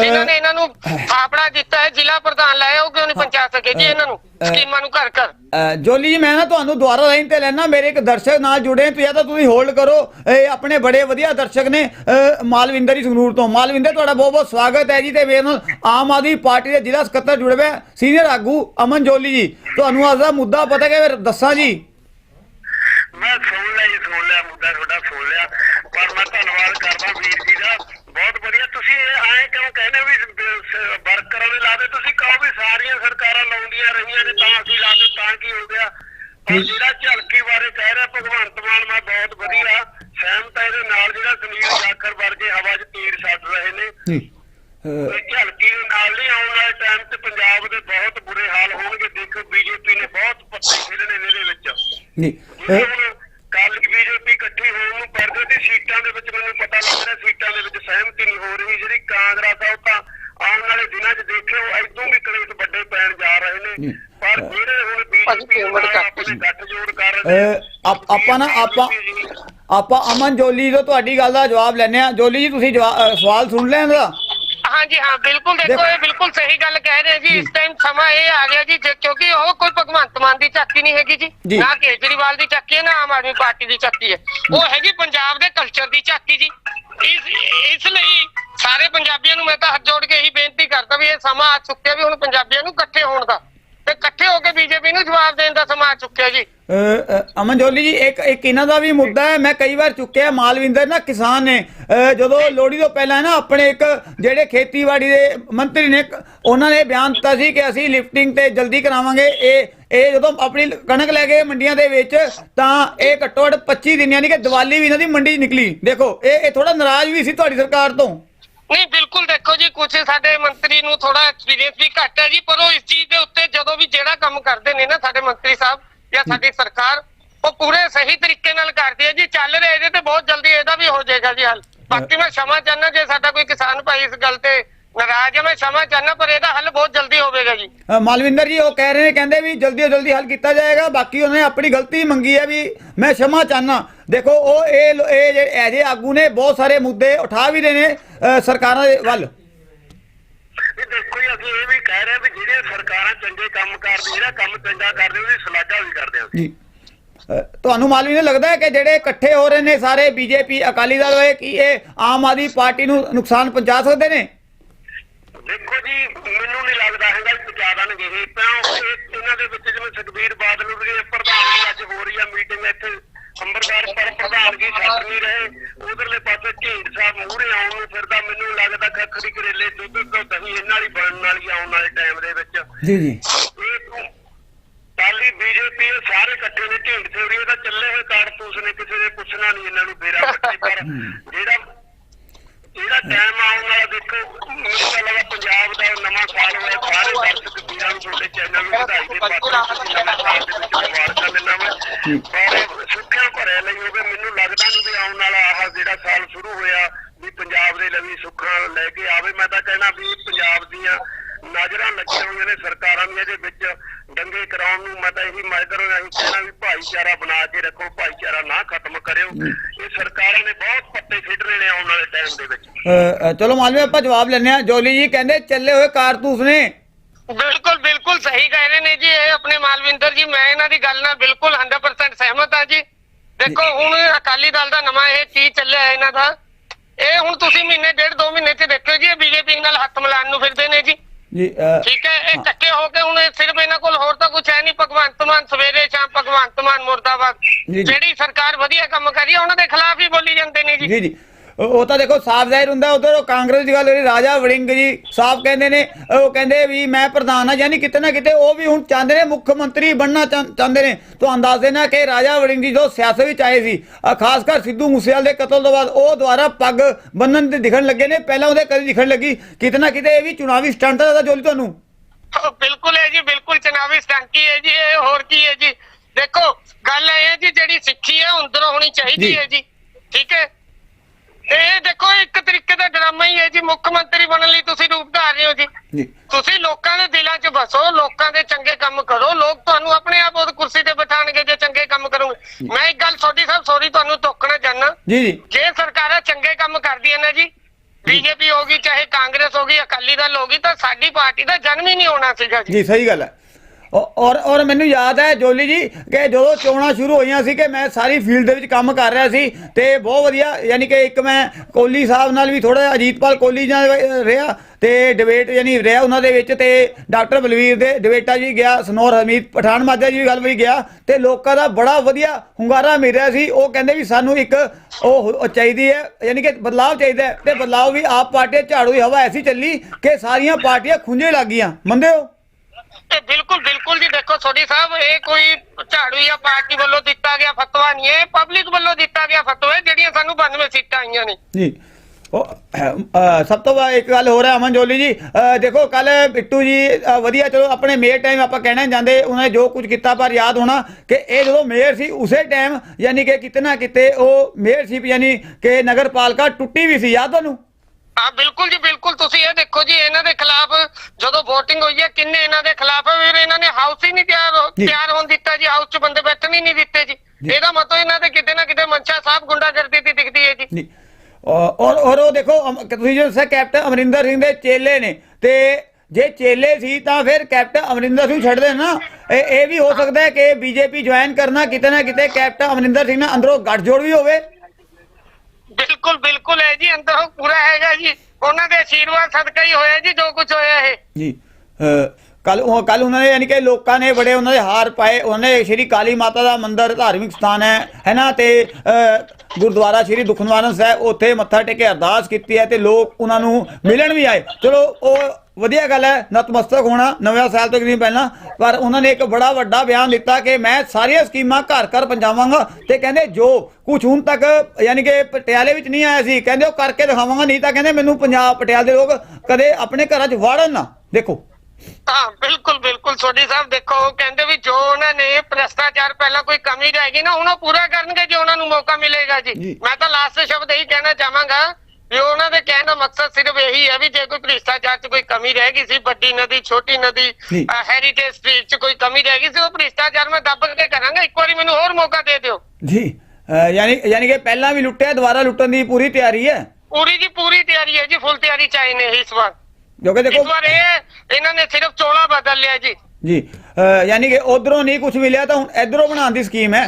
Speaker 5: ਜਿਨ੍ਹਾਂ ਨੇ ਇਹਨਾਂ ਨੂੰ ਥਾਪੜਾ ਦਿੱਤਾ ਹੈ ਜ਼ਿਲ੍ਹਾ ਪ੍ਰਧਾਨ ਲਾਇਆ ਉਹ ਕਿਉਂ ਨਹੀਂ ਪਹੁੰਚਾ ਸਕੇ ਜੀ ਇਹਨਾਂ ਨੂੰ? ਸਕੀਮਾਂ ਨੂੰ ਘਰ ਘਰ।
Speaker 1: ਜੋਲੀ ਜੀ ਮੈਂ ਨਾ ਤੁਹਾਨੂੰ ਦੁਬਾਰਾ ਲਾਈਨ ਤੇ ਲੈਣਾ ਮੇਰੇ ਇੱਕ ਦਰਸ਼ਕ ਨਾਲ ਜੁੜੇ ਤੁਸੀਂ ਜਾਂ ਤਾਂ ਤੁਸੀਂ ਹੋਲਡ ਕਰੋ। ਇਹ ਆਪਣੇ ਬੜੇ ਵਧੀਆ ਦਰਸ਼ਕ ਨੇ ਮਾਲਵਿੰਦਰ ਜੀ ਸੰਗਰੂਰ ਤੋਂ। ਮਾਲਵਿੰਦਰ ਤੁਹਾਡਾ ਬਹੁਤ ਬਹੁਤ ਸਵਾਗਤ ਹੈ ਜੀ ਤੇ ਮੇਰੇ ਨਾਲ ਆਮ ਆਦਮੀ ਪਾਰਟੀ ਦੇ ਜ਼ਿਲ੍ਹਾ ਸਕੱਤਰ ਜੁੜੇ ਹੋਏ ਸੀਨੀਅਰ ਆਗੂ ਅਮਨ ਜੋਲੀ ਜੀ। ਤੁਹਾਨੂੰ ਅੱਜ ਦਾ ਮੁੱਦਾ ਪਤਾ ਕਿ ਫਿਰ ਦੱਸਾਂ ਜੀ?
Speaker 6: ਮੈਂ ਸੁਣ ਲਿਆ ਜੀ ਸੁਣ ਲਿਆ ਮੁੱਦਾ ਤੁਹਾਡਾ ਸੁਣ ਲਿਆ। ਪਰ ਮੈਂ ਧੰਨਵਾਦ ਕਰਦਾ ਵੀਰ ਜੀ ਦਾ। ਬਹੁਤ ਵਧੀਆ। ਤੁਸੀਂ ਇਹ ਐਂ ਕਿਉਂ ਕਹਿੰਦੇ ਵੀ ਵਰਕਰਾਂ ਨੇ ਲਾਦੇ ਤੁਸੀਂ ਕਹੋ ਵੀ ਸਾਰੀਆਂ ਸਰਕਾਰਾਂ ਲਾਉਂਦੀਆਂ ਰਹੀਆਂ ਨੇ ਤਾਂ ਅਸੀਂ ਲਾਦੇ ਤਾਂ ਕੀ ਹੋ ਗਿਆ? ਪਰ ਜਿਹੜਾ ਝਲਕੀ ਬਾਰੇ ਕਹਿ ਰਿਹਾ ਭਗਵੰਤ ਮਾਨ ਮੈਂ ਬਹੁਤ ਵਧੀਆ ਸਹਿਮਤ ਹੈ ਇਹਦੇ ਨਾਲ। ਜਿਹੜਾ ਸੁਨੀਲ ਜਾਖੜ ਵਰਗੇ ਹਵਾ 'ਚ ਤੀਰ ਛੱਡ ਰਹੇ ਨੇ ਝਲਕੀ ਦੇ ਨਾਲ ਨਹੀਂ ਆਉਣ ਵਾਲੇ ਟਾਈਮ 'ਚ ਪੰਜਾਬ ਦੇ ਬਹੁਤ ਬੁਰੇ ਹਾਲ ਹੋਣਗੇ। ਦੇਖੋ ਬੀਜੇਪੀ ਨੇ ਬਹੁਤ ਪੱਤੇ ਖੇਡਣੇ ਨੇ ਇਹਦੇ ਵਿੱਚ। ਹੁਣ ਕੱਲ ਬੀਜੇਪੀ ਇਕੱਠੀ ਹੋਣ ਨੂੰ ਪਰਦੇ ਦੀ ਸੀਟਾਂ ਦੇ ਵਿੱਚ ਮੈਨੂੰ ਪਤਾ ਲੱਗ ਰਿਹਾ ਸੀਟਾਂ ਦੇ ਵਿੱਚ ਸਹਿਮਤੀ ਨਹੀਂ ਹੋ ਰਹੀ। ਜਿਹੜੀ ਕਾਂਗਰਸ ਆ ਉਹ ਤਾਂ ਆਉਣ ਵਾਲੇ ਦਿਨਾਂ 'ਚ ਦੇਖਿਓ ਐਦੋਂ ਵੀ ਕਲੇਸ਼ ਵੱਡੇ ਪੈਣ ਜਾ ਰਹੇ ਨੇ। ਪਰ ਜਿਹੜੇ ਹੁਣ ਬੀਜੇਪੀ ਆਪਣੇ ਗੱਠਜੋੜ ਕਰ ਰਹੇ
Speaker 1: ਆਪ- ਨਾ ਆਪਾਂ ਆਪਾਂ ਅਮਨ ਜੋਲੀ ਤੋਂ ਤੁਹਾਡੀ ਗੱਲ ਦਾ ਜਵਾਬ ਲੈਣੇ ਆ ਜੋਲੀ ਜੀ ਤੁਸੀਂ ਸਵਾਲ ਸੁਣ ਲਿਆ ਇਹਦਾ
Speaker 5: ਹਾਂਜੀ ਹਾਂ ਬਿਲਕੁਲ ਦੇਖੋ ਇਹ ਬਿਲਕੁਲ ਸਹੀ ਗੱਲ ਕਹਿ ਰਹੇ ਜੀ। ਇਸ ਟਾਈਮ ਸਮਾਂ ਇਹ ਆ ਗਿਆ ਜੀ ਜੇ- ਕਿਉਂਕਿ ਉਹ ਕੋਈ ਭਗਵੰਤ ਮਾਨ ਦੀ ਚੱਕੀ ਨਹੀਂ ਹੈਗੀ
Speaker 1: ਜੀ।
Speaker 5: ਜੀ। ਨਾ ਕੇਜਰੀਵਾਲ ਦੀ ਚੱਕੀ ਹੈ ਨਾ ਆਮ ਆਦਮੀ ਪਾਰਟੀ ਦੀ ਚੱਕੀ ਹੈ। ਉਹ ਹੈਗੀ ਪੰਜਾਬ ਦੇ ਕਲਚਰ ਦੀ ਚੱਕੀ ਜੀ। ਇਸ ਇਸ ਲਈ ਸਾਰੇ ਪੰਜਾਬੀਆਂ ਨੂੰ ਮੈਂ ਤਾਂ ਹੱਥ ਜੋੜ ਕੇ ਇਹੀ ਬੇਨਤੀ ਕਰਦਾ ਵੀ ਇਹ ਸਮਾਂ ਆ ਚੁੱਕਿਆ ਵੀ ਹੁਣ ਪੰਜਾਬੀਆਂ ਨੂੰ ਇਕੱਠੇ ਹੋਣ ਦਾ। ਤੇ ਇਕੱਠੇ ਹੋ ਕੇ ਬੀਜੇਪੀ ਨੂੰ ਜਵਾਬ ਦੇਣ ਦਾ ਸਮਾਂ ਆ ਚੁੱਕਿਆ ਜੀ।
Speaker 1: ਅਮਨ ਜੋਲੀ ਜੀ, ਇੱਕ ਇੱਕ ਇਹਨਾਂ ਦਾ ਵੀ ਮੁੱਦਾ ਹੈ। ਮੈਂ ਕਈ ਵਾਰ ਚੁੱਕਿਆ, ਮਾਲਵਿੰਦਰ ਨਾ ਕਿਸਾਨ ਨੇ। ਜਦੋਂ ਲੋਹੜੀ ਤੋਂ ਪਹਿਲਾਂ ਨਾ ਆਪਣੇ ਇੱਕ ਜਿਹੜੇ ਖੇਤੀਬਾੜੀ ਦੇ ਮੰਤਰੀ ਨੇ, ਉਹਨਾਂ ਨੇ ਬਿਆਨ ਦਿੱਤਾ ਸੀ ਕਿ ਅਸੀਂ ਲਿਫਟਿੰਗ ਤੇ ਜਲਦੀ ਕਰਾਵਾਂਗੇ। ਇਹ ਇਹ ਜਦੋਂ ਆਪਣੀ ਕਣਕ ਲੈ ਗਏ ਮੰਡੀਆਂ ਦੇ ਵਿੱਚ, ਤਾਂ ਇਹ ਘੱਟੋ ਘੱਟ 25 ਦਿਨ, ਯਾਨੀ ਕਿ ਦੀਵਾਲੀ ਵੀ ਇਹਨਾਂ ਦੀ ਮੰਡੀ ਨਿਕਲੀ। ਦੇਖੋ, ਇਹ ਇਹ ਥੋੜਾ ਨਾਰਾਜ਼ ਵੀ ਸੀ ਤੁਹਾਡੀ ਸਰਕਾਰ ਤੋਂ।
Speaker 5: ਨਹੀਂ ਬਿਲਕੁਲ ਦੇਖੋ ਜੀ ਕੁਝ ਸਾਡੇ ਮੰਤਰੀ ਨੂੰ ਥੋੜਾ ਐਕਸਪੀਰੀਅੰਸ ਵੀ ਘੱਟ ਹੈ ਜੀ ਪਰ ਉਹ ਇਸ ਚੀਜ਼ ਦੇ ਉੱਤੇ ਜਦੋਂ ਵੀ ਜਿਹੜਾ ਕੰਮ ਕਰਦੇ ਨੇ ਨਾ ਸਾਡੇ ਮੰਤਰੀ ਸਾਹਿਬ ਜਾਂ ਸਾਡੀ ਸਰਕਾਰ ਉਹ ਪੂਰੇ ਸਹੀ ਤਰੀਕੇ ਨਾਲ ਕਰਦੀ ਹੈ ਜੀ ਚੱਲ ਰਿਹਾ ਇਹਦੇ ਤੇ ਬਹੁਤ ਜਲਦੀ ਇਹਦਾ ਵੀ ਹੋ ਜਾਏਗਾ ਜੀ ਹੱਲ। ਬਾਕੀ ਮੈਂ ਸ਼ਮਾ ਚਾਹਨਾ ਜੇ ਸਾਡਾ ਕੋਈ ਕਿਸਾਨ ਭਾਈ ਇਸ ਗੱਲ ਤੇ ਨਾਰਾਜ਼ ਹੈ ਮੈਂ ਸ਼ਮਾ ਚਾਹਨਾ ਪਰ ਇਹਦਾ ਹੱਲ ਬਹੁਤ ਜਲਦੀ ਹੋਵੇਗਾ ਜੀ।
Speaker 1: ਮਾਲਵਿੰਦਰ ਜੀ ਉਹ ਕਹਿ ਰਹੇ ਨੇ ਕਹਿੰਦੇ ਵੀ ਜਲਦੀ ਤੋਂ ਜਲਦੀ ਹੱਲ ਕੀਤਾ ਜਾਏਗਾ ਬਾਕੀ ਉਹਨੇ ਆਪਣੀ ਗਲਤੀ ਮੰਗੀ ਹੈ ਵੀ ਮੈਂ ਸ਼ਮਾ ਚਾਹਨਾ ਦੇਖੋ ਉਹ ਇਹ ਇਹ ਜਿਹੜੇ ਐਜੇ ਆਗੂ ਨੇ ਬਹੁਤ ਸਾਰੇ ਮੁੱਦੇ ਉਠਾ ਵੀ ਰਹੇ ਨੇ ਸਰਕਾਰਾਂ ਦੇ ਵੱਲ।
Speaker 6: ਇਹ ਦੇਖੋ ਜੀ ਅਸੀਂ ਇਹ ਵੀ ਕਹਿ ਰਹੇ ਵੀ ਜਿਹੜੇ ਸਰਕਾਰਾਂ ਚੰਗੇ ਕੰਮ ਕਰਦੀ ਜਿਹੜਾ ਕੰਮ ਚੰਗਾ ਕਰਦੇ ਉਹਦੀ ਸ਼ਲਾਘਾ ਵੀ ਕਰਦੇ ਹਾਂ
Speaker 1: ਜੀ। ਅ, ਤੁਹਾਨੂੰ ਮਾਲੂਮ ਨਹੀਂ ਲੱਗਦਾ ਕਿ ਜਿਹੜੇ ਇਕੱਠੇ ਹੋ ਰਹੇ ਨੇ ਸਾਰੇ ਬੀਜੇਪੀ ਅਕਾਲੀ ਦਲ ਹੋਏ ਕਿ ਇਹ ਆਮ ਆਦਮੀ ਪਾਰਟੀ ਨੂੰ ਨੁਕਸਾਨ ਪਹੁੰਚਾ ਸਕਦੇ ਨੇ?
Speaker 6: ਦੇਖੋ ਜੀ ਮੈਨੂੰ ਨਹੀਂ ਲੱਗਦਾ ਹੈਗਾ ਕਿ ਜ਼ਿਆਦਾ ਨੇ ਇਹ ਤਾਂ ਇਹ- ਇਹਨਾਂ ਦੇ ਵਿੱਚ ਜਿਵੇਂ ਸੁਖਬੀਰ ਬਾਦਲ ਨੂੰ ਵੀ ਪ੍ਰਧਾਨਗੀ ਅੱਜ ਹੋ ਰਹੀ ਆ ਮੀਟਿੰਗ ਇੱਥੇ। ਅੰਮ੍ਰਿਤਸਰ ਪਰ ਪ੍ਰਧਾਨਗੀ ਛੱਡ ਨਹੀਂ ਰਹੇ ਉਧਰਲੇ ਪਾਸੇ ਢੀਂਡ ਸਾਹਿਬ ਮੂਹਰੇ ਆਉਣ ਨੂੰ ਫਿਰਦਾ ਮੈਨੂੰ ਲੱਗਦਾ ਖੱਖਰੀ ਕਰੇਲੇ ਦੁੱਧ ਤੋਂ ਦਹੀਂ ਇਹਨਾਂ ਵਾਲੀ ਬਣਨ ਵਾਲੀ ਆਉਣ ਵਾਲੇ ਟਾਈਮ ਦੇ ਵਿੱਚ।
Speaker 1: ਜੀ ਜੀ।
Speaker 6: ਕਾਲੀ ਬੀਜੇਪੀ ਸਾਰੇ ਇਕੱਠੇ ਨੇ ਢੀਂਡ ਥਿਉਰੀ ਦਾ ਚੱਲੇ ਹੋਏ ਕਾਰਤੂਸ ਨੇ ਕਿਸੇ ਨੇ ਪੁੱਛਣਾ ਨਹੀਂ ਇਹਨਾਂ ਨੂੰ ਬੇਰਾ ਪੱਟੀ ਪਰ ਜਿਹੜਾ ਜਿਹੜਾ ਟਾਈਮ ਆਉਣ ਵਾਲਾ ਦੇਖੋ ਮੈਨੂੰ ਤਾਂ ਲੱਗਦਾ ਪੰਜਾਬ ਦਾ ਨਵਾਂ ਸਾਲ ਹੋਇਆ ਸਾਰੇ ਦਰਸ਼ਕ ਵੀਰਾਂ ਨੂੰ ਤੁਹਾਡੇ ਚੈਨਲ ਨੂੰ ਵਧਾਈ ਦੇ ਪਾਤਰ ਨਵੇਂ ਸਾਲ ਦੇ ਵਿੱਚ ਮੁਬਾਰਕਾਂ ਦਿੰਦਾ ਮੈਂ ਪਰ ਸੁੱਖਿਆ ਭਰਿਆ ਲਈ ਹੋਵੇ ਮੈਨੂੰ ਲੱਗਦਾ ਨਹੀਂ ਵੀ ਆਉਣ ਵਾਲਾ ਆਹ ਜਿਹੜਾ ਸਾਲ ਸ਼ੁਰੂ ਹੋਇਆ ਵੀ ਪੰਜਾਬ ਦੇ ਲਈ ਸੁੱਖਾਂ
Speaker 3: ਲੈ ਕੇ ਆਵੇ ਮੈਂ ਤਾਂ ਕਹਿਣਾ ਵੀ ਪੰਜਾਬ ਦੀਆਂ ਨਜ਼ਰਾਂ ਲੱਗੀਆਂ ਹੋਈਆਂ ਨੇ ਸਰਕਾਰਾਂ ਦੀਆਂ ਇਹਦੇ ਵਿੱਚ ਦੰਗੇ ਕਰਾਉਣ ਨੂੰ ਮੈਂ ਤਾਂ ਇਹੀ ਮਾਇਦਰ ਅਸੀਂ ਕਹਿਣਾ ਵੀ ਭਾਈਚਾਰਾ ਬਣਾ ਕੇ ਰੱਖੋ ਭਾਈਚਾਰਾ ਨਾ ਖਤਮ ਕਰਿਓ। ਇਹ ਸਰਕਾਰਾਂ ਨੇ ਬਹੁਤ ਪੱਤੇ ਖੇਡਣੇ ਨੇ ਆਉਣ ਵਾਲੇ ਟਾਈਮ ਦੇ ਵਿੱਚ।
Speaker 1: ਚਲੋ ਮਾਲਵੇ ਆਪਾਂ ਜਵਾਬ ਲੈਣੇ ਆ ਜੋਲੀ ਜੀ ਕਹਿੰਦੇ ਚੱਲੇ ਹੋਏ ਕਾਰਤੂਸ ਨੇ।
Speaker 5: ਬਿਲਕੁਲ ਬਿਲਕੁਲ ਸਹੀ ਕਹਿ ਰਹੇ ਨੇ ਜੀ ਇਹ ਆਪਣੇ ਮਾਲਵਿੰਦਰ ਜੀ ਮੈਂ ਇਹਨਾਂ ਦੀ ਗੱਲ ਨਾਲ ਬਿਲਕੁਲ 100% ਸਹਿਮਤ ਹਾਂ ਜੀ। ਦੇਖੋ ਹੁਣ ਅਕਾਲੀ ਦਲ ਦਾ ਨਵਾਂ ਇਹ ਚੀਜ਼ ਚੱਲਿਆ ਹੈ ਇਹਨਾਂ ਦਾ। ਇਹ ਹੁਣ ਤੁਸੀਂ ਮਹੀਨੇ ਡੇਢ ਦੋ ਮਹੀਨੇ ਚ ਦੇਖਿਓ ਜੀ ਇਹ ਬੀਜੇਪੀ ਨਾਲ ਹੱਥ ਮਿਲਾਉਣ ਨੂੰ ਫਿਰਦੇ ਨੇ ਜੀ।
Speaker 1: ਜੀ
Speaker 5: ਠੀਕ ਹੈ ਇਹ ਇਕੱਠੇ ਹੋ ਕੇ ਹੁਣ ਸਿਰਫ ਇਹਨਾਂ ਕੋਲ ਹੋਰ ਤਾਂ ਕੁਝ ਹੈ ਨਹੀਂ ਭਗਵੰਤ ਮਾਨ ਸਵੇਰੇ ਸ਼ਾਮ ਭਗਵੰਤ ਮਾਨ ਮੁਰਦਾਬਾਦ। ਜਿਹੜੀ ਸਰਕਾਰ ਵਧੀਆ ਕੰਮ ਕਰੀ ਉਹਨਾਂ ਦੇ ਖਿਲਾਫ ਹੀ ਬੋਲੀ ਜਾਂਦੇ ਨੇ ਜੀ।
Speaker 1: ਜੀ ਜੀ। ਉਹ ਤਾਂ ਦੇਖੋ ਸਾਫ਼ ਜ਼ਾਹਿਰ ਹੁੰਦਾ ਉਧਰ ਕਾਂਗਰਸ ਦੀ ਗੱਲ ਹੋਈ ਰਾਜਾ ਵੜਿੰਗ ਜੀ ਸਾਫ਼ ਕਹਿੰਦੇ ਨੇ ਉਹ ਕਹਿੰਦੇ ਵੀ ਮੈਂ ਪ੍ਰਧਾਨ ਆ ਯਾਨੀ ਕਿਤੇ ਨਾ ਕਿਤੇ ਉਹ ਵੀ ਹੁਣ ਚਾਹੁੰਦੇ ਨੇ ਮੁੱਖ ਮੰਤਰੀ ਬਣਨਾ ਚਾਹ- ਚਾਹੁੰਦੇ ਨੇ। ਤੁਹਾਨੂੰ ਦੱਸ ਦੇਣਾ ਕਿ ਰਾਜਾ ਵੜਿੰਗ ਜੀ ਜੋ ਸਿਆਸਤ ਵਿੱਚ ਆਏ ਸੀ ਖਾਸ ਕਰ ਸਿੱਧੂ ਮੂਸੇਵਾਲ ਦੇ ਕਤਲ ਤੋਂ ਬਾਅਦ ਉਹ ਦੁਆਰਾ ਪੱਗ ਬੰਨਣ ਤੇ ਦਿਖਣ ਲੱਗੇ ਨੇ ਪਹਿਲਾਂ ਉਹਦੇ ਕਦੀ ਦਿਖਣ ਲੱਗੀ ਕਿਤੇ ਨਾ ਕਿਤੇ ਇਹ ਵੀ ਚੁਣਾਵੀ ਸਟੰਟ ਦਾ ਜੋਲੀ ਤੁਹਾਨੂੰ।
Speaker 5: ਬਿਲਕੁਲ ਹੈ ਜੀ ਬਿਲਕੁਲ ਚਨਾਵੀ ਸਟੰਕੀ ਹੈ ਜੀ ਇਹ ਹੋਰ ਕੀ ਹੈ ਜੀ। ਦੇਖੋ ਗੱਲ ਇਹ ਹੈ ਜੀ ਜਿਹੜੀ ਸਿੱਖੀ ਹੈ ਅੰਦਰੋਂ ਹੋਣੀ। ਚਾਹੀਦੀ ਹੈ ਜੀ ਠੀਕ ਹੈ? ਇਹ ਦੇਖੋ ਇੱਕ ਤਰੀਕੇ ਦਾ ਡਰਾਮਾ ਹੀ ਹੈ ਜੀ। ਮੁੱਖ ਮੰਤਰੀ ਬਣਨ ਲਈ ਤੁਸੀਂ ਰੂਪ ਧਾਰ ਰਹੇ ਹੋ ਜੀ। ਤੁਸੀਂ ਲੋਕਾਂ ਦੇ ਦਿਲਾਂ 'ਚ ਵਸੋ ਲੋਕਾਂ ਦੇ ਚੰਗੇ ਕੰਮ ਕਰੋ। ਲੋਕ ਤੁਹਾਨੂੰ ਆਪਣੇ ਆਪ ਉਹ ਕੁਰਸੀ ਤੇ ਬਿਠਾਣਗੇ ਜੇ ਚੰਗੇ ਕੰਮ ਕਰੋਗੇ। ਮੈਂ ਇੱਕ ਗੱਲ ਸੋਡੀ ਸਾਹਿਬ ਸੌਰੀ ਤੁਹਾਨੂੰ ਟੋਕਣਾ ਚਾਹਨਾ
Speaker 1: ਜੀ ਜੀ।
Speaker 5: ਜੇ ਸਰਕਾਰਾਂ ਚੰਗੇ ਕੰਮ ਕਰਦੀਆਂ ਨੇ ਜੀ ਬੀਜੇਪੀ ਹੋਗੀ ਚਾਹੇ ਕਾਂਗਰਸ ਹੋਗੀ ਅਕਾਲੀ ਦਲ ਹੋਗੀ ਤਾਂ ਸਾਡੀ ਪਾਰਟੀ ਦਾ ਜਨਮ ਹੀ ਨਹੀਂ ਹੋਣਾ ਸੀਗਾ ਜੀ
Speaker 1: ਸਹੀ ਗੱਲ ਹੈ। ਔਰ ਔਰ ਮੈਨੂੰ ਯਾਦ ਹੈ ਜੋਲੀ ਜੀ, ਕਿ ਜਦੋਂ ਚੋਣਾਂ ਸ਼ੁਰੂ ਹੋਈਆਂ ਸੀ ਕਿ ਮੈਂ ਸਾਰੀ ਫੀਲਡ ਦੇ ਵਿੱਚ ਕੰਮ ਕਰ ਰਿਹਾ ਸੀ ਤੇ ਬਹੁਤ ਵਧੀਆ, ਯਾਨੀ ਕਿ ਇੱਕ ਮੈਂ ਕੋਹਲੀ ਸਾਹਿਬ ਨਾਲ ਵੀ ਥੋੜਾ ਅਜੀਤਪਾਲ ਕੋਹਲੀ ਨਾਲ ਰਿਹਾ ਤੇ ਡਿਬੇਟ ਯਾਨੀ ਰਿਹਾ ਉਹਨਾਂ ਦੇ ਵਿੱਚ ਤੇ ਡਾਕਟਰ ਬਲਵੀਰ ਦੇ ਡਿਬੇਟਾਂ ਜੀ ਗਿਆ, ਸਨੋਰ ਹਮੀਦ ਪਠਾਨ ਮਾਜਾ ਜੀ ਵੀ ਗੱਲ ਵੀ ਗਿਆ ਤੇ ਲੋਕਾਂ ਦਾ ਬੜਾ ਵਧੀਆ ਹੁੰਗਾਰਾ ਮਿਲ ਰਿਹਾ ਸੀ, ਉਹ ਕਹਿੰਦੇ ਵੀ ਸਾਨੂੰ ਇੱਕ ਉਹ ਚਾਹੀਦੀ ਹੈ, ਯਾਨੀ ਕਿ ਬਦਲਾਅ ਚਾਹੀਦਾ ਹੈ ਤੇ ਬਦਲਾਅ ਵੀ ਆਪ ਪਾਰਟੀ ਝਾੜੂ ਦੀ ਹਵਾ ਐਸੀ ਚੱਲੀ ਕਿ ਸਾਰੀਆਂ ਪਾਰਟੀਆਂ ਖੁੰਝੇ ਲੱਗ ਗਈਆਂ, ਮੰਨਦੇ ਹੋ?
Speaker 5: ਤੇ ਬਿਲਕੁਲ ਬਿਲਕੁਲ ਜੀ ਦੇਖੋ ਸੋਢੀ ਸਾਹਿਬ, ਇਹ ਕੋਈ ਝਾੜੂ ਜਾਂ ਪਾਰਟੀ ਵੱਲੋਂ ਦਿੱਤਾ ਗਿਆ ਫਤਵਾ ਨਹੀਂ ਹੈ ਪਬਲਿਕ ਵੱਲੋਂ ਦਿੱਤਾ ਗਿਆ ਫਤਵਾ ਹੈ ਜਿਹੜੀਆਂ ਸਾਨੂੰ 92 ਸੀਟਾਂ ਆਈਆਂ ਨੇ।
Speaker 1: ਜੀ। ਸਭ ਤੋਂ ਬਾਅਦ ਇੱਕ ਗੱਲ ਹੋ ਰਿਹਾ ਅਮਨ ਜੋਲੀ ਜੀ ਦੇਖੋ ਕੱਲ ਬਿੱਟੂ ਜੀ ਵਧੀਆ, ਚਲੋ ਆਪਣੇ ਮੇਅਰ ਟਾਈਮ ਆਪਾਂ ਕਹਿਣਾ ਨਹੀਂ ਜਾਂਦੇ ਉਹਨਾਂ ਨੇ ਜੋ ਕੁਝ ਕੀਤਾ ਪਰ ਯਾਦ ਹੋਣਾ ਕਿ ਇਹ ਜਦੋਂ ਮੇਅਰ ਸੀ ਉਸੇ ਟਾਈਮ ਯਾਨੀ ਕਿ ਕਿਤੇ ਨਾ ਕਿਤੇ ਉਹ ਮੇਅਰ ਸੀ, ਯਾਨੀ ਕਿ ਨਗਰ ਪਾਲਿਕਾ ਟੁੱਟੀ ਵੀ ਸੀ, ਯਾਦ ਤੁਹਾਨੂੰ?
Speaker 5: ਹਾਂ ਬਿਲਕੁਲ ਜੀ ਬਿਲਕੁਲ। ਤੁਸੀਂ ਇਹ ਦੇਖੋ ਜੀ ਇਹਨਾਂ ਦੇ ਖਿਲਾਫ ਜਦੋਂ VOTING ਹੋਈ ਹੈ ਕਿੰਨੇ ਇਹਨਾਂ ਦੇ ਖਿਲਾਫ ਹੈ? ਫਿਰ ਇਹਨਾਂ ਨੇ ਹਾਊਸ ਹੀ ਨਹੀਂ ਤਿਆਰ। ਤਿਆਰ ਹੋਣ ਦਿੱਤਾ ਜੀ ਹਾਊਸ 'ਚ ਬੰਦੇ ਬੈਠਣ ਹੀ ਨਹੀਂ ਦਿੱਤੇ ਜੀ। ਇਹਦਾ ਮਤਲਬ ਇਹਨਾਂ ਦੇ ਕਿਤੇ ਨਾ ਕਿਤੇ ਮਨਸ਼ਾ ਸਾਹਿਬ ਗੁੰਡਾਗਰਦੀ ਦੀ ਦਿਖਦੀ ਹੈ ਜੀ।
Speaker 1: ਔਰ ਔਰ- ਉਹ ਦੇਖੋ ਤੁਸੀਂ ਜੋ ਦੱਸਿਆ ਕੈਪਟਨ ਅਮਰਿੰਦਰ ਸਿੰਘ ਦੇ ਚੇਲੇ ਨੇ। ਤੇ ਜੇ ਚੇਲੇ ਸੀ ਤਾਂ ਫਿਰ ਕੈਪਟਨ ਅਮਰਿੰਦਰ ਸਿੰਘ ਛੱਡ ਦੇਣ ਨਾ। ਇਹ ਇਹ ਵੀ ਹੋ ਸਕਦਾ ਹੈ ਕਿ ਬੀਜੇਪੀ ਜੁਆਇਨ ਕਰਨਾ ਕਿਤੇ ਨਾ ਕਿਤੇ ਕੈਪਟਨ ਅਮਰਿੰਦਰ ਸਿੰਘ ਨਾਲ ਅੰਦਰੋਂ ਗੱਠਜੋੜ ਵੀ ਹੋਵੇ।
Speaker 5: ਬਿਲਕੁਲ ਬਿਲਕੁਲ ਹੈ ਜੀ ਅੰਦਰੋਂ ਪੂਰਾ ਹੈਗਾ ਜੀ। ਉਹਨਾਂ ਦੇ ਆਸ਼ੀਰਵਾਦ ਸਦਕਾ ਹੀ ਹੋਇਆ ਜੀ ਜੋ ਕੁਝ ਹੋਇਆ ਇਹ।
Speaker 1: ਜੀ ਕੱਲ ਉਹ ਕੱਲ ਉਹਨਾਂ ਨੇ ਯਾਨੀ ਕਿ ਲੋਕਾਂ ਨੇ ਬੜੇ ਉਹਨਾਂ ਦੇ ਹਾਰ ਪਾਏ। ਉਹਨਾਂ ਸ਼੍ਰੀ ਕਾਲੀ ਮਾਤਾ ਦਾ ਮੰਦਿਰ ਧਾਰਮਿਕ ਸਥਾਨ ਹੈ ਹੈ ਤੇ ਅ, ਗੁਰਦੁਆਰਾ ਸ਼੍ਰੀ ਦੁਖਨਿਵਾਰਨ ਸਾਹਿਬ ਉੱਥੇ ਮੱਥਾ ਟੇਕੇ ਅਰਦਾਸ ਕੀਤੀ ਹੈ ਤੇ ਲੋਕ ਉਹਨਾਂ ਨੂੰ ਮਿਲਣ ਵੀ ਆਏ। ਚਲੋ ਉਹ ਵਧੀਆ ਗੱਲ ਹੈ ਨਤਮਸਤਕ ਹੋਣਾ ਨਵੇਂ ਸਾਲ ਤੋਂ ਇੱਕ ਦਿਨ ਪਹਿਲਾਂ। ਪਰ ਉਹਨਾਂ ਨੇ ਇੱਕ ਬੜਾ ਵੱਡਾ ਬਿਆਨ ਦਿੱਤਾ ਕਿ ਮੈਂ ਸਾਰੀਆਂ ਸਕੀਮਾਂ ਘਰ ਘਰ ਪਹੁੰਚਾਵਾਂਗਾ ਤੇ ਕਹਿੰਦੇ ਜੋ ਕੁਝ ਹੁਣ ਤੱਕ ਯਾਨੀ ਕਿ ਪਟਿਆਲੇ ਵਿੱਚ ਨਹੀਂ ਆਇਆ ਸੀ ਕਹਿੰਦੇ ਉਹ ਕਰਕੇ ਦਿਖਾਵਾਂਗਾ ਨਹੀਂ ਤਾਂ ਕਹਿੰਦੇ ਮੈਨੂੰ ਪੰਜਾਬ ਪਟਿਆਲੇ ਦੇ ਲੋਕ ਕਦੇ ਆਪਣੇ ਘਰਾਂ 'ਚ ਵਾੜਨ ਨਾ। ਦੇਖੋ।
Speaker 5: ਹਾਂ ਬਿਲਕੁਲ ਬਿਲਕੁਲ। ਸੋਢੀ ਸਾਹਿਬ ਦੇਖੋ ਉਹ ਕਹਿੰਦੇ ਵੀ ਜੋ ਉਹਨਾਂ ਨੇ ਭ੍ਰਸ਼ਟਾਚਾਰ ਪਹਿਲਾਂ ਕੋਈ ਕਮੀ ਰਹਿ ਗਈ ਨਾ ਹੁਣ ਉਹ ਪੂਰਾ ਕਰਨਗੇ ਜੇ ਉਹਨਾਂ ਨੂੰ ਮੌਕਾ ਮਿਲੇਗਾ ਜੀ। ਮੈਂ ਤਾਂ ਲਾਸਟ ਸ਼ਬਦ ਇਹੀ ਕਹਿਣਾ ਚਾਹਾਂਗਾ ਵੀ ਉਹਨਾਂ ਦੇ ਕਹਿਣ ਦਾ ਮਕਸਦ ਸਿਰਫ ਇਹੀ ਹੈ ਵੀ ਜੇ ਕੋਈ ਭ੍ਰਿਸ਼ਟਾਚਾਰ 'ਚ ਕੋਈ ਕਮੀ ਰਹਿ ਗਈ ਸੀ ਵੱਡੀ ਨਦੀ ਛੋਟੀ ਨਦੀ। ਹੈਰੀਟੇਜ ਸਟਰੀਟ 'ਚ ਕੋਈ ਕਮੀ ਰਹਿ ਗਈ ਸੀ ਉਹ ਭ੍ਰਿਸ਼ਟਾਚਾਰ ਮੈਂ ਦੱਬ ਕੇ ਕਰਾਂਗਾ। ਇੱਕ ਵਾਰੀ ਮੈਨੂੰ ਹੋਰ ਮੌਕਾ ਦੇ ਦਿਓ।
Speaker 1: ਜੀ ਅ, ਯਾਨੀ ਯਾਨੀ ਕਿ ਪਹਿਲਾਂ ਵੀ ਲੁੱਟਿਆ ਦੁਬਾਰਾ ਲੁੱਟਣ ਦੀ ਪੂਰੀ ਤਿਆਰੀ ਹੈ?
Speaker 5: ਪੂਰੀ ਦੀ ਪੂਰੀ ਤਿਆਰੀ ਹੈ ਜੀ ਫੁੱਲ ਤਿਆਰੀ ਚਾਹੀ ਨੇ ਇਸ ਵਾਰ।
Speaker 1: ਕਿਉਂਕਿ ਦੇਖੋ
Speaker 5: ਇਸ ਵਾਰ ਇਹ ਇਹਨਾਂ ਨੇ ਸਿਰਫ ਚੋਲਾ ਬਦਲ ਲਿਆ ਜੀ।
Speaker 1: ਜੀ ਅ, ਯਾਨੀ ਕਿ ਉਧਰੋਂ ਨਹੀਂ ਕੁਝ ਮਿਲਿਆ ਤਾਂ ਹੁਣ ਇਧਰੋਂ ਬਣਾਉਣ ਦੀ ਸਕੀਮ ਹੈ?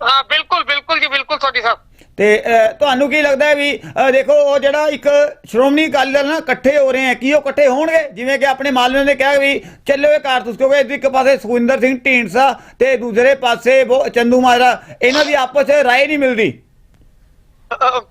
Speaker 5: ਹਾਂ ਬਿਲਕੁਲ ਬਿਲਕੁਲ ਜੀ ਬਿਲਕੁਲ ਸੋਢੀ ਸਾਹਿਬ
Speaker 1: ਤੇ ਤੁਹਾਨੂੰ ਕੀ ਲੱਗਦਾ ਹੈ ਵੀ ਦੇਖੋ ਉਹ ਜਿਹੜਾ ਇੱਕ ਸ਼੍ਰੋਮਣੀ ਅਕਾਲੀ ਦਲ ਨਾਲ ਇਕੱਠੇ ਹੋ ਰਹੇ ਹੈ ਕੀ ਉਹ ਇਕੱਠੇ ਹੋਣਗੇ? ਜਿਵੇਂ ਕਿ ਆਪਣੇ ਮਾਲਵੇ ਨੇ ਕਿਹਾ ਵੀ ਚੱਲੋ ਇਹ ਕਾਰਤੂਸ ਕਿਉਂਕਿ ਇੱਕ ਪਾਸੇ ਸੁਖਵਿੰਦਰ ਸਿੰਘ ਢੀਂਡਸਾ ਤੇ ਦੂਸਰੇ ਪਾਸੇ ਚੰਦੂ ਮਾਜਰਾ ਇਹਨਾਂ ਦੀ ਆਪਸ 'ਚ ਰਾਏ ਨਹੀਂ ਮਿਲਦੀ।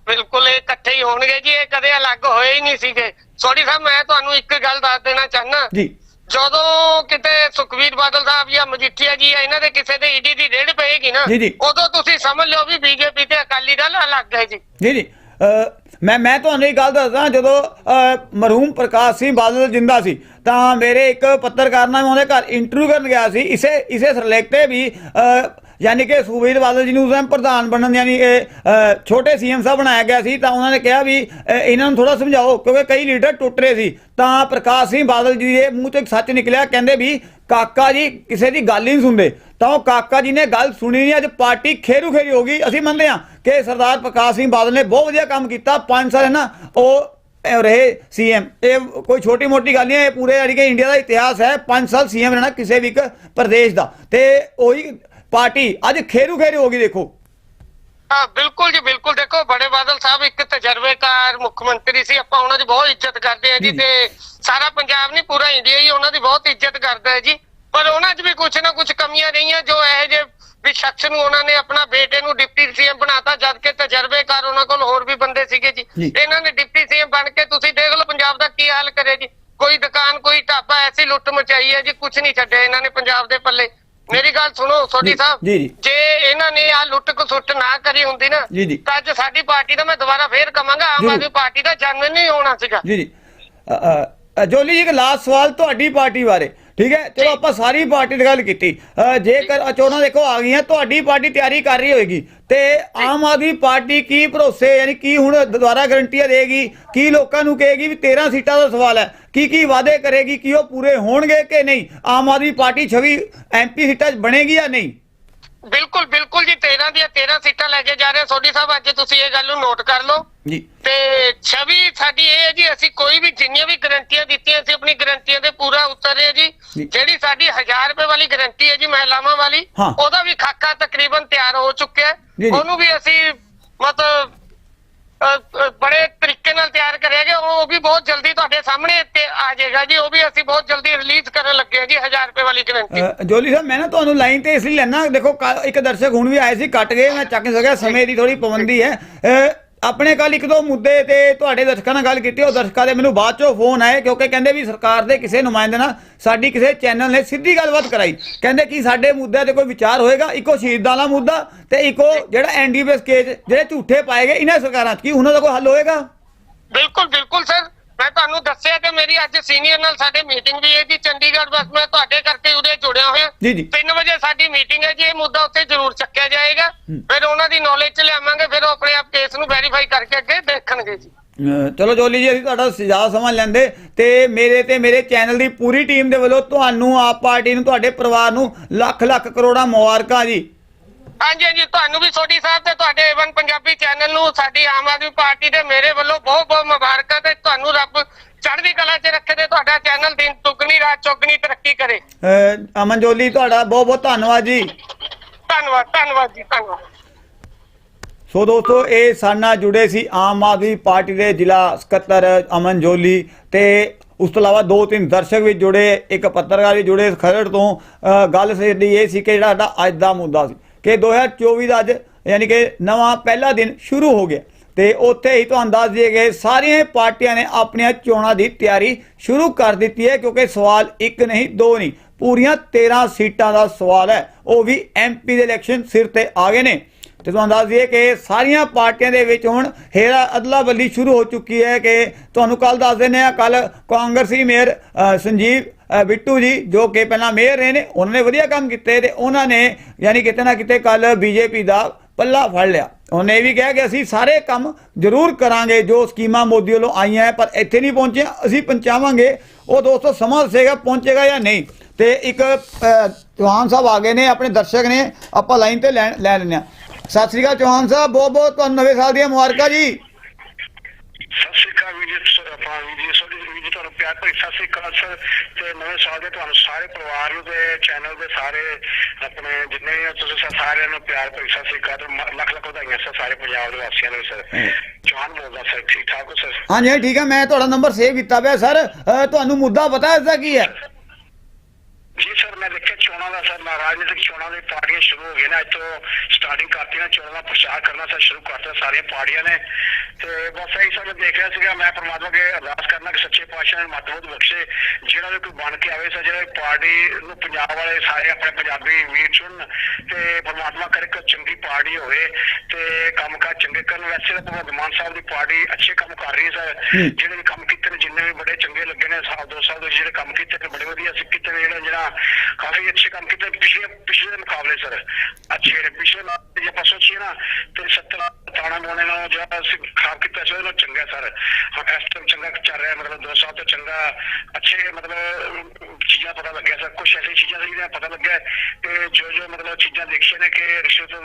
Speaker 5: ਬਿਲਕੁਲ ਇਹ ਇਕੱਠੇ ਹੀ ਹੋਣਗੇ ਜੀ ਇਹ ਕਦੇ ਅਲੱਗ ਹੋਏ ਹੀ ਨਹੀਂ ਸੀਗੇ। ਸੋਰੀ ਸਾਹਿਬ ਮੈਂ ਤੁਹਾਨੂੰ ਇੱਕ ਗੱਲ ਦੱਸ ਦੇਣਾ ਚਾਹਨਾ
Speaker 1: ਜੀ।
Speaker 5: ਜਦੋਂ ਕਿਤੇ ਸੁਖਵੀਰ ਬਾਦਲ ਸਾਹਿਬ ਜਾਂ ਮਜੀਠੀਆ ਜੀ ਇਹਨਾਂ ਦੇ ਕਿਸੇ ਦੇ ਈਡੀ ਦੀ ਰੇਡ ਪਏਗੀ ਨਾ
Speaker 1: ਜੀ, ਜੀ।
Speaker 5: ਉਦੋਂ ਤੁਸੀਂ ਸਮਝ ਲਿਓ ਵੀ ਬੀਜੇਪੀ ਤੇ ਅਕਾਲੀ ਦਲ ਅਲੱਗ ਹੈ ਜੀ।
Speaker 1: ਜੀ ਜੀ। ਅ, ਮੈਂ ਮੈਂ ਤੁਹਾਨੂੰ ਇੱਕ ਗੱਲ ਦੱਸਦਾ ਜਦੋਂ ਅ, ਮਰਹੂਮ ਪ੍ਰਕਾਸ਼ ਸਿੰਘ ਬਾਦਲ ਜਿੰਦਾ ਸੀ ਤਾਂ ਮੇਰੇ ਇੱਕ ਪੱਤਰਕਾਰ ਨਾਲ ਮੈਂ ਉਹਦੇ ਘਰ ਇੰਟਰਵਿਊ ਕਰਨ ਗਿਆ ਸੀ। ਇਸੇ ਇਸੇ ਸਰਲੇਖ ਤੇ ਵੀ ਅ, ਯਾਨੀ ਕਿ ਸੁਖਬੀਰ ਬਾਦਲ ਜੀ ਨੂੰ ਉਸ ਪ੍ਰਧਾਨ ਬਣਨ ਯਾਨੀ ਇਹ ਅ, ਛੋਟੇ ਸੀਐਮ ਸਾਹਿਬ ਬਣਾਇਆ ਗਿਆ ਸੀ ਤਾਂ ਉਹਨਾਂ ਨੇ ਕਿਹਾ ਵੀ ਇਹਨਾਂ ਨੂੰ ਥੋੜਾ ਸਮਝਾਓ ਕਿਉਂਕਿ ਕਈ ਲੀਡਰ ਟੁੱਟ ਰਹੇ ਸੀ। ਤਾਂ ਪ੍ਰਕਾਸ਼ ਸਿੰਘ ਬਾਦਲ ਜੀ ਦੇ ਮੂੰਹ ਤੋਂ ਇੱਕ ਸੱਚ ਨਿਕਲਿਆ ਕਹਿੰਦੇ ਵੀ ਕਾਕਾ ਜੀ ਕਿਸੇ ਦੀ ਗੱਲ ਹੀ ਨਹੀਂ ਸੁਣਦੇ। ਤਾਂ ਉਹ ਕਾਕਾ ਜੀ ਨੇ ਗੱਲ ਸੁਣੀ ਨਹੀਂ ਅੱਜ ਪਾਰਟੀ ਖੇਰੂ ਖੇਰੀ ਹੋ ਗਈ। ਅਸੀਂ ਮੰਨਦੇ ਹਾਂ ਕਿ ਸਰਦਾਰ ਪ੍ਰਕਾਸ਼ ਸਿੰਘ ਬਾਦਲ ਨੇ ਬਹੁਤ ਵਧੀਆ ਕੰਮ ਕੀਤਾ 5 ਸਾਲ ਹੈ ਨਾ ਉਹ ਇਹ ਰਹੇ ਸੀਐਮ। ਇਹ ਕੋਈ ਛੋਟੀ ਮੋਟੀ ਗੱਲ ਨਹੀਂ ਹੈ ਇਹ ਪੂਰੇ ਜਿਹੜੀ ਕਿ ਇੰਡੀਆ ਦਾ ਇਤਿਹਾਸ ਹੈ 5 ਸਾਲ ਸੀਐਮ ਰਹਿਣਾ ਕਿਸੇ ਵੀ ਇੱਕ ਪ੍ਰਦੇਸ਼ ਦਾ। ਤੇ ਉਹੀ ਪਾਰਟੀ ਅੱਜ ਖੇਰੂ ਖੇਰੀ ਹੋ ਗਈ ਦੇਖੋ।
Speaker 5: ਹਾਂ ਬਿਲਕੁਲ ਜੀ ਬਿਲਕੁਲ। ਦੇਖੋ ਬੜੇ ਬਾਦਲ ਸਾਹਿਬ ਇੱਕ ਤਜਰਬੇਕਾਰ ਮੁੱਖ ਮੰਤਰੀ ਸੀ। ਆਪਾਂ ਉਹਨਾਂ ਦੀ ਬਹੁਤ ਇੱਜ਼ਤ ਕਰਦੇ ਆ ਜੀ। ਤੇ ਸਾਰਾ ਪੰਜਾਬ ਨਹੀਂ ਪੂਰਾ ਇੰਡੀਆ ਹੀ ਉਹਨਾਂ ਦੀ ਬਹੁਤ ਇੱਜ਼ਤ ਕਰਦਾ ਹੈ ਜੀ। ਪਰ ਉਹਨਾਂ 'ਚ ਵੀ ਕੁਝ ਨਾ ਕੁਝ ਕਮੀਆਂ ਰਹੀਆਂ ਜੋ ਇਹ ਜੇ ਵੀ ਸ਼ਖਸ ਨੂੰ ਉਹਨਾਂ ਨੇ ਆਪਣਾ ਬੇਟੇ ਨੂੰ ਡਿਪਟੀ ਸੀਐਮ ਬਣਾਤਾ ਜਦ ਕਿ ਤਜਰਬੇਕਾਰ ਉਹਨਾਂ ਕੋਲ ਹੋਰ ਵੀ ਬੰਦੇ ਸੀਗੇ ਜੀ।
Speaker 1: ਜੀ।
Speaker 5: ਇਹਨਾਂ ਨੇ ਡਿਪਟੀ ਸੀਐਮ ਬਣ ਕੇ ਤੁਸੀਂ ਦੇਖ ਲਓ ਪੰਜਾਬ ਦਾ ਕੀ ਹਾਲ ਕਰੇ ਜੀ। ਕੋਈ ਦੁਕਾਨ ਕੋਈ ਢਾਬਾ ਐਸੀ ਲੁੱਟ ਮਚਾਈ ਹੈ ਜੀ ਕੁਝ ਨਹੀਂ ਛੱਡਿਆ ਇਹਨਾਂ ਨੇ ਪੰਜਾਬ ਦੇ ਪੱਲੇ। ਮੇਰੀ ਗੱਲ ਸੁਣੋ ਸੋਢੀ ਸਾਹਿਬ
Speaker 1: ਜੀ, ਜੀ।
Speaker 5: ਜੇ ਇਹਨਾਂ ਨੇ ਆ ਲੁੱਟ ਕਸੁੱਟ ਨਾ ਕਰੀ ਹੁੰਦੀ ਨਾ
Speaker 1: ਜੀ, ਜੀ।
Speaker 5: ਤਾਂ ਅੱਜ ਸਾਡੀ ਪਾਰਟੀ ਦਾ ਮੈਂ ਦੁਬਾਰਾ ਫੇਰ ਕਵਾਂਗਾ ਆਮ
Speaker 1: ਜ਼ਰੂਰ।
Speaker 5: ਆਦਮੀ ਪਾਰਟੀ ਦਾ ਜਨਮ ਨਹੀਂ ਹੋਣਾ ਸੀਗਾ
Speaker 1: ਜੀ ਜੀ ਅ, ਅ, ਅ, ਜੋਲੀ ਜੀ ਇੱਕ ਲਾਸਟ ਸਵਾਲ ਤੁਹਾਡੀ ਪਾਰਟੀ ਬਾਰੇ ਠੀਕ ਹੈ? ਚਲੋ ਆਪਾਂ ਸਾਰੀ ਪਾਰਟੀ ਦੀ ਗੱਲ ਕੀਤੀ। ਜੇਕਰ ਚੋਣਾਂ ਦੇਖੋ ਆ ਗਈਆਂ ਤੁਹਾਡੀ ਪਾਰਟੀ ਤਿਆਰੀ ਕਰ ਰਹੀ ਹੋਏਗੀ। ਤੇ ਆਮ ਆਦਮੀ ਪਾਰਟੀ ਕੀ ਭਰੋਸੇ ਯਾਨੀ ਕੀ ਹੁਣ ਦੁਬਾਰਾ ਗਰੰਟੀਆਂ ਦੇਗੀ ਕੀ ਲੋਕਾਂ ਨੂੰ ਕਹੇਗੀ ਵੀ 13 ਸੀਟਾਂ ਦਾ ਸਵਾਲ ਹੈ ਕੀ ਕੀ ਵਾਅਦੇ ਕਰੇਗੀ ਕੀ ਉਹ ਪੂਰੇ ਹੋਣਗੇ ਕਿ ਨਹੀਂ? ਆਮ ਆਦਮੀ ਪਾਰਟੀ 26 ਐਮਪੀ ਸੀਟਾਂ ਬਣੇਗੀ ਜਾਂ ਨਹੀਂ?
Speaker 5: ਬਿਲਕੁਲ ਬਿਲਕੁਲ ਜੀ 13 ਦੀਆਂ 13 ਸੀਟਾਂ ਲੈ ਕੇ ਜਾ ਰਹੇ ਸੋਢੀ ਸਾਹਿਬ ਅੱਜ ਤੁਸੀਂ ਇਹ ਗੱਲ ਨੂੰ ਨੋਟ ਕਰ ਲਓ
Speaker 1: ਜੀ
Speaker 5: ਤੇ ਛਵੀ ਸਾਡੀ ਇਹ ਹੈ ਜੀ ਅਸੀਂ ਕੋਈ ਵੀ ਜਿੰਨੀਆਂ ਵੀ ਗਰੰਟੀਆਂ ਦਿੱਤੀਆਂ ਅਸੀਂ ਆਪਣੀ ਗਰੰਟੀਆਂ ਤੇ ਪੂਰਾ ਉਤਰ ਰਹੇ
Speaker 1: ਜੀ।
Speaker 5: ਜੀ ਜਿਹੜੀ ਸਾਡੀ 1000 ਰੁਪਏ ਵਾਲੀ ਗਰੰਟੀ ਹੈ ਜੀ ਮਹਿਲਾਵਾਂ ਵਾਲੀ
Speaker 1: ਹਾਂ।
Speaker 5: ਉਹਦਾ ਵੀ ਖਾਕਾ ਤਕਰੀਬਨ ਤਿਆਰ ਹੋ ਚੁੱਕਿਆ ਹੈ
Speaker 1: ਜੀ, ਜੀ।
Speaker 5: ਉਹਨੂੰ ਵੀ ਅਸੀਂ ਮਤਲਬ ਬੜੇ ਤਰੀਕੇ ਨਾਲ ਤਿਆਰ ਕਰਿਆਗੇ ਉਹ ਵੀ ਬਹੁਤ ਜਲਦੀ ਤੁਹਾਡੇ ਸਾਹਮਣੇ ਤੇ ਆ ਜਾਏਗਾ ਜੀ। ਉਹ ਵੀ ਅਸੀਂ ਬਹੁਤ ਜਲਦੀ ਰਿਲੀਜ਼ ਕਰਨ ਲੱਗੇ ਹਾਂ ਜੀ 1000 ਰੁਪਏ ਵਾਲੀ ਗਰੰਟੀ
Speaker 1: ਜੋਲੀ ਸਾਹਿਬ ਮੈਂ ਨਾ ਤੁਹਾਨੂੰ ਲਾਈਨ ਤੇ ਇਸ ਲਈ ਲੈਣਾ ਦੇਖੋ ਇੱਕ ਦਰਸ਼ਕ ਹੁਣ ਵੀ ਆਏ ਸੀ ਕੱਟ ਗਏ। ਮੈਂ ਚੱਕ ਨਹੀਂ ਸਕਿਆ। ਸਮੇਂ ਦੀ ਥੋੜੀ ਪਾਬੰਦੀ ਹੈ। ਆਪਣੇ ਕੱਲ ਇੱਕ ਦੋ ਮੁੱਦੇ ਤੇ ਤੁਹਾਡੇ ਦਰਸ਼ਕਾਂ ਨਾਲ ਗੱਲ ਕੀਤੀ, ਉਹ ਦਰਸ਼ਕਾਂ ਦੇ ਮੈਨੂੰ ਬਾਅਦ ਚੋਂ ਫੋਨ ਆਏ, ਕਿਉਂਕਿ ਕਹਿੰਦੇ ਵੀ ਸਰਕਾਰ ਦੇ ਕਿਸੇ ਨੁਮਾਇੰਦੇ ਨਾਲ ਸਾਡੀ ਕਿਸੇ ਚੈਨਲ ਨੇ ਸਿੱਧੀ ਗੱਲਬਾਤ ਕਰਾਈ। ਕਹਿੰਦੇ ਕਿ ਸਾਡੇ ਮੁੱਦਿਆਂ ਤੇ ਕੋਈ ਵਿਚਾਰ ਹੋਏਗਾ, ਇੱਕੋ ਸ਼ਹੀਦਾਂ ਵਾਲਾ ਮੁੱਦਾ ਤੇ ਇੱਕੋ ਜਿਹੜਾ ਐਨਡੀਪੀਐਸ ਕੇਸ, ਜਿਹੜੇ ਝੂਠੇ ਪਾਏ ਗਏ, ਇਹਨਾਂ ਸਰਕਾਰਾਂ 'ਚ ਕੀ, ਉਹਨਾਂ ਦਾ ਕੋਈ ਹੱਲ ਹੋਏਗਾ?
Speaker 5: ਬਿਲਕੁਲ ਬਿਲਕੁਲ ਸਰ। ਮੈਂ ਤੁਹਾਨੂੰ ਦੱਸਿਆ ਕਿ ਮੇਰੀ ਅੱਜ ਸੀਨੀਅਰ ਨਾਲ ਸਾਡੇ ਮੀਟਿੰਗ ਵੀ ਹੈ ਜੀ ਚੰਡੀਗੜ੍ਹ ਬਸ ਮੈਂ ਤੁਹਾਡੇ ਕਰਕੇ ਉਰੇ ਜੁੜਿਆ ਹੋਇਆ।
Speaker 1: ਜੀ, ਜੀ।
Speaker 5: 3 ਵਜੇ ਸਾਡੀ ਮੀਟਿੰਗ ਹੈ ਜੀ ਇਹ ਮੁੱਦਾ ਉੱਥੇ ਜ਼ਰੂਰ ਚੱਕਿਆ ਜਾਏਗਾ। ਫਿਰ ਉਹਨਾਂ ਦੀ ਨੌਲੇਜ ਚ ਲਿਆਵਾਂਗੇ ਫਿਰ ਉਹ ਆਪਣੇ ਆਪ ਕੇਸ ਨੂੰ ਵੈਰੀਫਾਈ ਕਰਕੇ ਅੱਗੇ ਦੇਖਣਗੇ ਜੀ।
Speaker 1: ਚਲੋ ਜੋਲੀ ਜੀ ਅਸੀਂ ਤੁਹਾਡਾ ਜ਼ਿਆਦਾ ਸਮਾਂ ਲੈਂਦੇ ਤੇ ਮੇਰੇ ਤੇ ਮੇਰੇ ਚੈਨਲ ਦੀ ਪੂਰੀ ਟੀਮ ਦੇ ਵੱਲੋਂ ਤੁਹਾਨੂੰ ਆਪ ਪਾਰਟੀ ਨੂੰ ਤੁਹਾਡੇ ਪਰਿਵਾਰ ਨੂੰ ਲੱਖ ਲੱਖ ਕਰੋੜਾਂ ਮੁਬਾਰਕਾਂ ਜੀ।
Speaker 5: ਹਾਂਜੀ ਹਾਂਜੀ ਤੁਹਾਨੂੰ ਵੀ ਸੋਢੀ ਸਾਹਿਬ ਤੇ ਤੁਹਾਡੇ ਏਵਨ ਪੰਜਾਬੀ ਚੈਨਲ ਨੂੰ ਸਾਡੀ ਆਮ ਆਦਮੀ ਪਾਰਟੀ ਦੇ ਮੇਰੇ ਵੱਲੋਂ ਬਹੁਤ ਬਹੁਤ ਮੁਬਾਰਕਾਂ ਤੇ ਤੁਹਾਨੂੰ ਰੱਬ ਚੜ੍ਹਦੀ ਕਲਾ 'ਚ ਰੱਖੇ ਤੇ ਤੁਹਾਡਾ ਚੈਨਲ ਦਿਨ ਦੁੱਗਣੀ ਰਾਤ ਚੌਗਣੀ ਤਰੱਕੀ ਕਰੇ।
Speaker 1: ਅਮਨ ਜੋਲੀ ਤੁਹਾਡਾ ਬਹੁਤ ਬਹੁਤ ਧੰਨਵਾਦ ਜੀ।
Speaker 5: ਧੰਨਵਾਦ ਧੰਨਵਾਦ ਜੀ ਧੰਨਵਾਦ।
Speaker 1: ਸੋ ਦੋਸਤੋ ਇਹ ਸਾਡੇ ਨਾਲ ਜੁੜੇ ਸੀ ਆਮ ਆਦਮੀ ਪਾਰਟੀ ਦੇ ਜ਼ਿਲ੍ਹਾ ਸਕੱਤਰ ਅਮਨ ਜੋਲੀ ਤੇ ਉਸ ਤੋਂ ਇਲਾਵਾ ਦੋ ਤਿੰਨ ਦਰਸ਼ਕ ਵੀ ਜੁੜੇ ਇੱਕ ਪੱਤਰਕਾਰ ਵੀ ਜੁੜੇ ਖਰੜ ਤੋਂ। ਗੱਲ ਸਿੱਧੀ ਇਹ ਸੀ ਕਿ ਜਿਹੜਾ ਸਾਡਾ ਅੱਜ ਦਾ ਮੁੱਦਾ ਸੀ। ਕਿ 2024 ਦਾ ਅੱਜ, ਯਾਨੀ ਕਿ ਨਵਾਂ ਪਹਿਲਾ ਦਿਨ ਸ਼ੁਰੂ ਹੋ ਗਿਆ। ਤੇ ਉੱਥੇ ਹੀ ਤੁਹਾਨੂੰ ਦੱਸ ਦਈਏ ਕਿ ਸਾਰੀਆਂ ਪਾਰਟੀਆਂ ਨੇ ਆਪਣੀਆਂ ਚੋਣਾਂ ਦੀ ਤਿਆਰੀ ਸ਼ੁਰੂ ਕਰ ਦਿੱਤੀ ਹੈ, ਕਿਉਂਕਿ ਸਵਾਲ ਇੱਕ ਨਹੀਂ, ਦੋ ਨਹੀਂ, ਪੂਰੀਆਂ 13 ਸੀਟਾਂ ਦਾ ਸਵਾਲ ਹੈ। ਉਹ ਵੀ ਐਮਪੀ ਦੇ ਇਲੈਕਸ਼ਨ ਸਿਰ ਤੇ ਆ ਗਏ ਨੇ। ਤੇ ਤੁਹਾਨੂੰ ਦੱਸ ਦਈਏ ਕਿ ਸਾਰੀਆਂ ਪਾਰਟੀਆਂ ਦੇ ਵਿੱਚ ਹੁਣ ਹੇਰਾ ਅਦਲਾ ਬੱਲੀ ਸ਼ੁਰੂ ਹੋ ਚੁੱਕੀ ਹੈ ਕਿ ਤੁਹਾਨੂੰ ਕੱਲ ਦੱਸ ਦਿੰਦੇ ਆ ਕੱਲ ਕਾਂਗਰਸੀ ਮੇਅਰ ਸੰਜੀਵ ਬਿੱਟੂ ਜੀ, ਜੋ ਕਿ ਪਹਿਲਾਂ ਮੇਅਰ ਰਹੇ ਨੇ, ਉਹਨਾਂ ਨੇ ਵਧੀਆ ਕੰਮ ਕੀਤੇ ਤੇ ਉਹਨਾਂ ਨੇ ਯਾਨੀ ਕਿਤੇ ਨਾ ਕਿਤੇ ਕੱਲ ਬੀਜੇਪੀ ਦਾ ਪੱਲਾ ਫੜ ਲਿਆ। ਉਹਨੇ ਇਹ ਵੀ ਕਿਹਾ ਕਿ ਅਸੀਂ ਸਾਰੇ ਕੰਮ ਜ਼ਰੂਰ ਕਰਾਂਗੇ, ਜੋ ਸਕੀਮਾਂ ਮੋਦੀ ਵੱਲੋਂ ਆਈਆਂ ਪਰ ਇੱਥੇ ਨਹੀਂ ਪਹੁੰਚੇ, ਅਸੀਂ ਪਹੁੰਚਾਵਾਂਗੇ, ਉਹ ਦੋਸਤੋ ਸਮਾਂ ਦੱਸੇਗਾ, ਪਹੁੰਚੇਗਾ ਜਾਂ ਨਹੀਂ। ਤੇ ਇੱਕ ਚੌਹਾਨ ਸਾਹਿਬ ਆ ਗਏ ਨੇ, ਆਪਣੇ ਦਰਸ਼ਕ ਨੇ, ਆਪਾਂ ਲਾਈਨ ਤੇ ਲੈ ਲੈ ਲੈਂਦੇ ਹਾਂ। ਸਤਿ ਸ੍ਰੀ ਅਕਾਲ ਚੌਹਾਨ ਸਾਹਿਬ ਬਹੁਤ ਬਹੁਤ ਤੁਹਾਨੂੰ ਨਵੇਂ ਸਾਲ ਦੀਆਂ ਮੁਬਾਰਕਾਂ ਜੀ।
Speaker 3: ਸਤਿ ਸ਼੍ਰੀ ਅਕਾਲ ਵੀਰ ਜੀ ਆਪਾਂ ਵੀਰ ਜੀ। ਵੀਰ ਜੀ ਤੁਹਾਨੂੰ ਪਿਆਰ ਭਰੀ ਸਤਿ ਸ਼੍ਰੀ ਅਕਾਲ ਸਰ। ਤੇ ਨਵੇਂ ਸਾਲ ਦੇ ਤੁਹਾਨੂੰ ਸਾਰੇ ਪਰਿਵਾਰ ਨੂੰ ਤੇ ਚੈਨਲ ਦੇ ਸਾਰੇ ਆਪਣੇ ਜਿੰਨੇ ਵੀ ਆ ਤੁਸੀਂ ਸਰ ਸਾਰਿਆਂ ਨੂੰ ਪਿਆਰ ਭਰੀ ਸਤਿ ਸ਼੍ਰੀ ਅਕਾਲ ਲੱਖ ਲੱਖ ਵਧਾਈਆਂ ਸਰ ਸਾਰੇ ਪੰਜਾਬ ਦੇ ਵਾਸੀਆਂ ਨੂੰ ਸਰ। ਚੌਹਾਨ ਬੋਲਦਾ ਸਰ ਠੀਕ ਠਾਕ ਹੋ ਸਰ?
Speaker 1: ਹਾਂਜੀ ਠੀਕ ਹੈ ਮੈਂ ਤੁਹਾਡਾ ਨੰਬਰ ਸੇਵ ਕੀਤਾ ਪਿਆ ਸਰ। ਤੁਹਾਨੂੰ ਮੁੱਦਾ ਪਤਾ ਇਸ ਦਾ ਕੀ ਹੈ?
Speaker 3: ਚੋਣਾਂ ਦਾ ਸਰ ਰਾਜਨੀਤਿਕ ਚੋਣਾਂ ਦੀ ਪਾਰਟੀਆਂ ਸ਼ੁਰੂ ਹੋ ਗਈਆਂ ਨੇ। ਇੱਥੋਂ ਸਟਾਰਟਿੰਗ ਕਰਤੀਆਂ ਚੋਣਾਂ ਦਾ ਪ੍ਰਚਾਰ ਕਰਨਾ ਸਰ ਸ਼ੁਰੂ ਕਰਤਾ ਸਾਰੀਆਂ ਪਾਰਟੀਆਂ ਨੇ। ਤੇ ਬਸ ਇਹੀ ਮੈਂ ਦੇਖ ਰਿਹਾ ਸੀਗਾ। ਮੈਂ ਪਰਮਾਤਮਾ ਕੇ ਅਰਦਾਸ ਕਰਨਾ ਕਿ ਸੱਚੇ ਪਾਤਸ਼ਾਹ ਨੇ ਮਤਬੂਤ ਬਖਸ਼ੇ। ਜਿਹੜਾ ਵੀ ਕੋਈ ਬਣ ਕੇ ਆਵੇ ਸਰ ਜਿਹੜਾ ਪਾਰਟੀ ਨੂੰ ਪੰਜਾਬ ਵਾਲੇ ਸਾਰੇ ਆਪਣੇ ਪੰਜਾਬੀ ਵੀਰ ਚੁਣਨ ਤੇ ਪਰਮਾਤਮਾ ਕਰੇ ਕਿ ਚੰਗੀ ਪਾਰਟੀ ਹੋਵੇ ਤੇ ਕੰਮ ਕਾਰ ਚੰਗੇ ਕਰਨ। ਵੈਸੇ ਤਾਂ ਭਗਵੰਤ ਮਾਨ ਸਾਹਿਬ ਦੀ ਪਾਰਟੀ ਅੱਛੇ ਕੰਮ ਕਰ ਰਹੀ ਹੈ ਸਰ। ਜਿਹੜੇ ਵੀ ਕੰਮ ਕੀਤੇ ਨੇ ਜਿੰਨੇ ਵੀ ਬੜੇ ਚੰਗੇ ਲੱਗੇ ਨੇ ਸਾਲ ਦੋ ਸਾਲ ਦੇ ਜਿਹੜੇ ਕੰਮ ਕੀਤੇ ਨੇ ਬੜੇ ਵਧੀਆ ਸੀ। ਕੀਤੇ ਨੇ ਜਿਹੜਾ ਜਿਹੜਾ ਕਾਫੀ ਅੱਛੇ ਕੰਮ ਕੀਤੇ ਨੇ ਪਿਛਲੇ ਪਿਛਲੇ ਦੇ ਮੁਕਾਬਲੇ ਸਰ। ਅੱਛੇ ਪਿਛਲੇ ਜੇ ਆਪਾਂ ਸੋਚੀਏ ਨਾ ਤੇ 70 ਤਾਣਾ ਮੋਣੇ ਨਾਲ ਜਿਹੜਾ ਅਸੀਂ ਖਰਾਬ ਕੀਤਾ ਸੀ, ਉਹਦੇ ਨਾਲ ਚੰਗਾ ਸਰ। ਹਾਂ ਇਸ ਟਾਈਮ ਚੰਗਾ ਚੱਲ ਰਿਹਾ, ਮਤਲਬ ਦੋ ਸਾਲ ਤੋਂ ਚੰਗਾ, ਅੱਛੇ ਮਤਲਬ, ਚੀਜ਼ਾਂ ਪਤਾ ਲੱਗਿਆ ਸਰ। ਕੁਝ ਐਸੀ ਚੀਜ਼ਾਂ ਸੀ ਜਿਹੜੀਆਂ ਪਤਾ ਲੱਗਿਆ, ਤੇ ਜੋ ਜੋ ਮਤਲਬ ਚੀਜ਼ਾਂ ਦੇਖੀਆਂ ਨੇ ਕਿ ਰਿਸ਼ਵਤ ਤੋਂ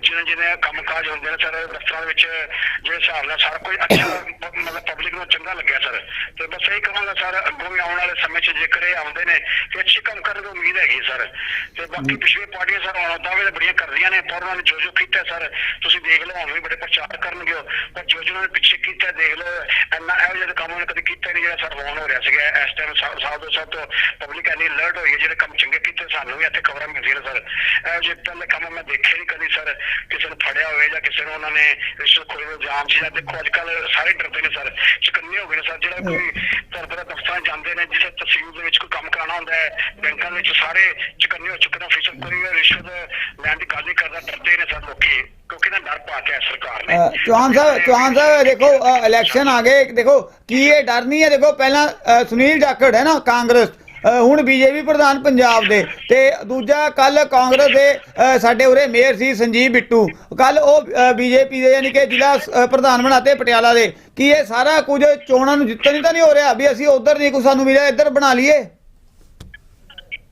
Speaker 3: ਜਿਹਨੇ ਜਿਹਨੇ ਕੰਮਕਾਜ ਹੁੰਦੇ ਨੇ ਸਰ, ਦਫ਼ਤਰਾਂ ਵਿੱਚ ਜਿਹੜੇ ਹਿਸਾਬ ਨਾਲ ਸਾਰਾ ਕੁਝ ਅੱਛਾ ਮਤਲਬ ਪਬਲਿਕ ਨੂੰ ਚੰਗਾ ਲੱਗਿਆ ਸਰ। ਤੇ ਬਸ ਇਹੀ ਕਹਾਂਗਾ ਸਰ, ਅੱਗੋਂ ਵੀ ਆਉਣ ਵਾਲੇ ਸਮੇਂ 'ਚ ਜੇਕਰ ਇਹ ਆਉਂਦੇ ਨੇ, ਤੇ ਅੱਛੇ ਕੰਮ ਕਰਨ ਦੀ ਉਮੀਦ ਹੈਗੀ ਸਰ। ਤੇ ਬਾਕੀ ਪਿਛਲੇ ਪਾਰਟੀਆਂ ਸਰ ਹੁਣ ਦਾਅਵੇ ਤਾਂ ਬੜੀਆਂ ਕਰਦੀਆਂ ਨੇ ਪਰ ਉਹਨਾਂ ਨੇ ਜੋ ਜੋ ਕੀਤਾ ਸਰ ਤੁਸੀਂ ਦੇਖ ਲਓ ਹੁਣ ਵੀ ਬੜੇ ਪ੍ਰਚਾਰ ਕਰਨਗੇ। ਪਰ ਜੋ ਜੋ ਉਹਨਾਂ ਨੇ ਪਿੱਛੇ ਕੀਤਾ ਦੇਖ ਲਓ ਇੰਨਾ ਇਹੋ ਜਿਹਾ ਕੰਮ ਉਹਨੇ ਕਦੇ ਕੀਤਾ ਨਹੀਂ ਜਿਹੜਾ ਸਰ ਹੋਣ ਹੋ ਰਿਹਾ ਸੀਗਾ। ਇਸ ਟਾਈਮ ਸਾਲ ਦੋ ਸਾਲ ਤੋਂ ਪਬਲਿਕ ਇੰਨੀ ਅਲਰਟ ਹੋਈ ਹੈ ਜਿਹੜੇ ਕੰਮ ਚੰਗੇ ਕੀਤੇ ਸਾਨੂੰ ਵੀ ਇੱਥੇ ਖਬਰਾਂ ਮਿਲਦੀਆਂ ਸਰ। ਇਹੋ ਜਿਹੇ ਪਹਿਲੇ ਕੰਮ ਮੈਂ ਦੇਖੇ ਨਹੀਂ ਕਦੀ ਸਰ। ਕਿਸੇ ਨੂੰ ਫੜਿਆ ਹੋਵੇ ਜਾਂ ਕਿਸੇ ਨੂੰ ਉਹਨਾਂ ਨੇ ਰਿਸ਼ਵਤ ਖੋਰੀ ਦਾ ਜਾਮ ਸੀ ਜਾਂ ਦੇਖੋ ਅੱਜ ਕੱਲ ਸਾਰੇ ਡਰਦੇ ਨੇ ਸਰ। ਚੁਕੰਨੇ ਹੋ ਗਏ ਨੇ ਸਰ ਜਿਹੜਾ ਕੋਈ ਪਤਾ ਦਫ਼ਤਰਾਂ ਜਾਂਦੇ ਨੇ ਜਿਸੇ ਤਹਿਸੀਲ ਦੇ ਵਿੱਚ ਕੋਈ ਕੰਮ ਕਰਾਉਣਾ ਹੁੰਦਾ ਹੈ ਬੈਂਕਾਂ ਵਿੱਚ ਸਾਰੇ ਚੁਕੰਨੇ ਹੋ ਚੁੱਕੇ ਨੇ ਕੋਈ ਵੀ ਰਿਸ਼ਵਤ ਲੈਣ ਦੀ ਗੱਲ ਨਹੀਂ ਕਰਦਾ ਡਰਦੇ ਨੇ ਸਰ ਲੋਕੀ ਕਿਉਂਕਿ ਨਾ ਡਰ ਪਾ ਕੇ ਸਰਕਾਰ ਨੇ।
Speaker 1: ਚੌਹਾਨ ਸਾਹਿਬ ਚੌਹਾਨ ਸਾਹਿਬ ਦੇਖੋ ਇਲੈਕਸ਼ਨ ਆ ਗਏ ਦੇਖੋ ਕੀ ਇਹ ਡਰ ਨਹੀਂ ਹੈ? ਦੇਖੋ ਪਹਿਲਾਂ ਸੁਨੀਲ ਜਾਖੜ ਹੈ ਨਾ ਕਾਂਗਰਸ ਹੁਣ ਬੀਜੇਪੀ ਪ੍ਰਧਾਨ ਪੰਜਾਬ ਦੇ ਤੇ ਦੂਜਾ ਕੱਲ ਕਾਂਗਰਸ ਦੇ ਸਾਡੇ ਉਰੇ ਮੇਅਰ ਸੀ ਸੰਜੀਵ ਬਿੱਟੂ ਕੱਲ ਉਹ ਬੀਜੇਪੀ ਦੇ ਯਾਨੀ ਕਿ ਜ਼ਿਲ੍ਹਾ ਪ੍ਰਧਾਨ ਬਣਾਤੇ ਪਟਿਆਲਾ ਦੇ ਕੀ ਇਹ ਸਾਰਾ ਕੁਝ ਚੋਣਾਂ ਨੂੰ ਜਿੱਤਣ ਹੀ ਤਾਂ ਨਹੀਂ ਹੋ ਰਿਹਾ ਵੀ ਅਸੀਂ ਉਧਰ ਨਹੀਂ ਕੁਝ ਸਾਨੂੰ ਮਿਲਿਆ ਇੱਧਰ ਬਣਾ ਲਈਏ?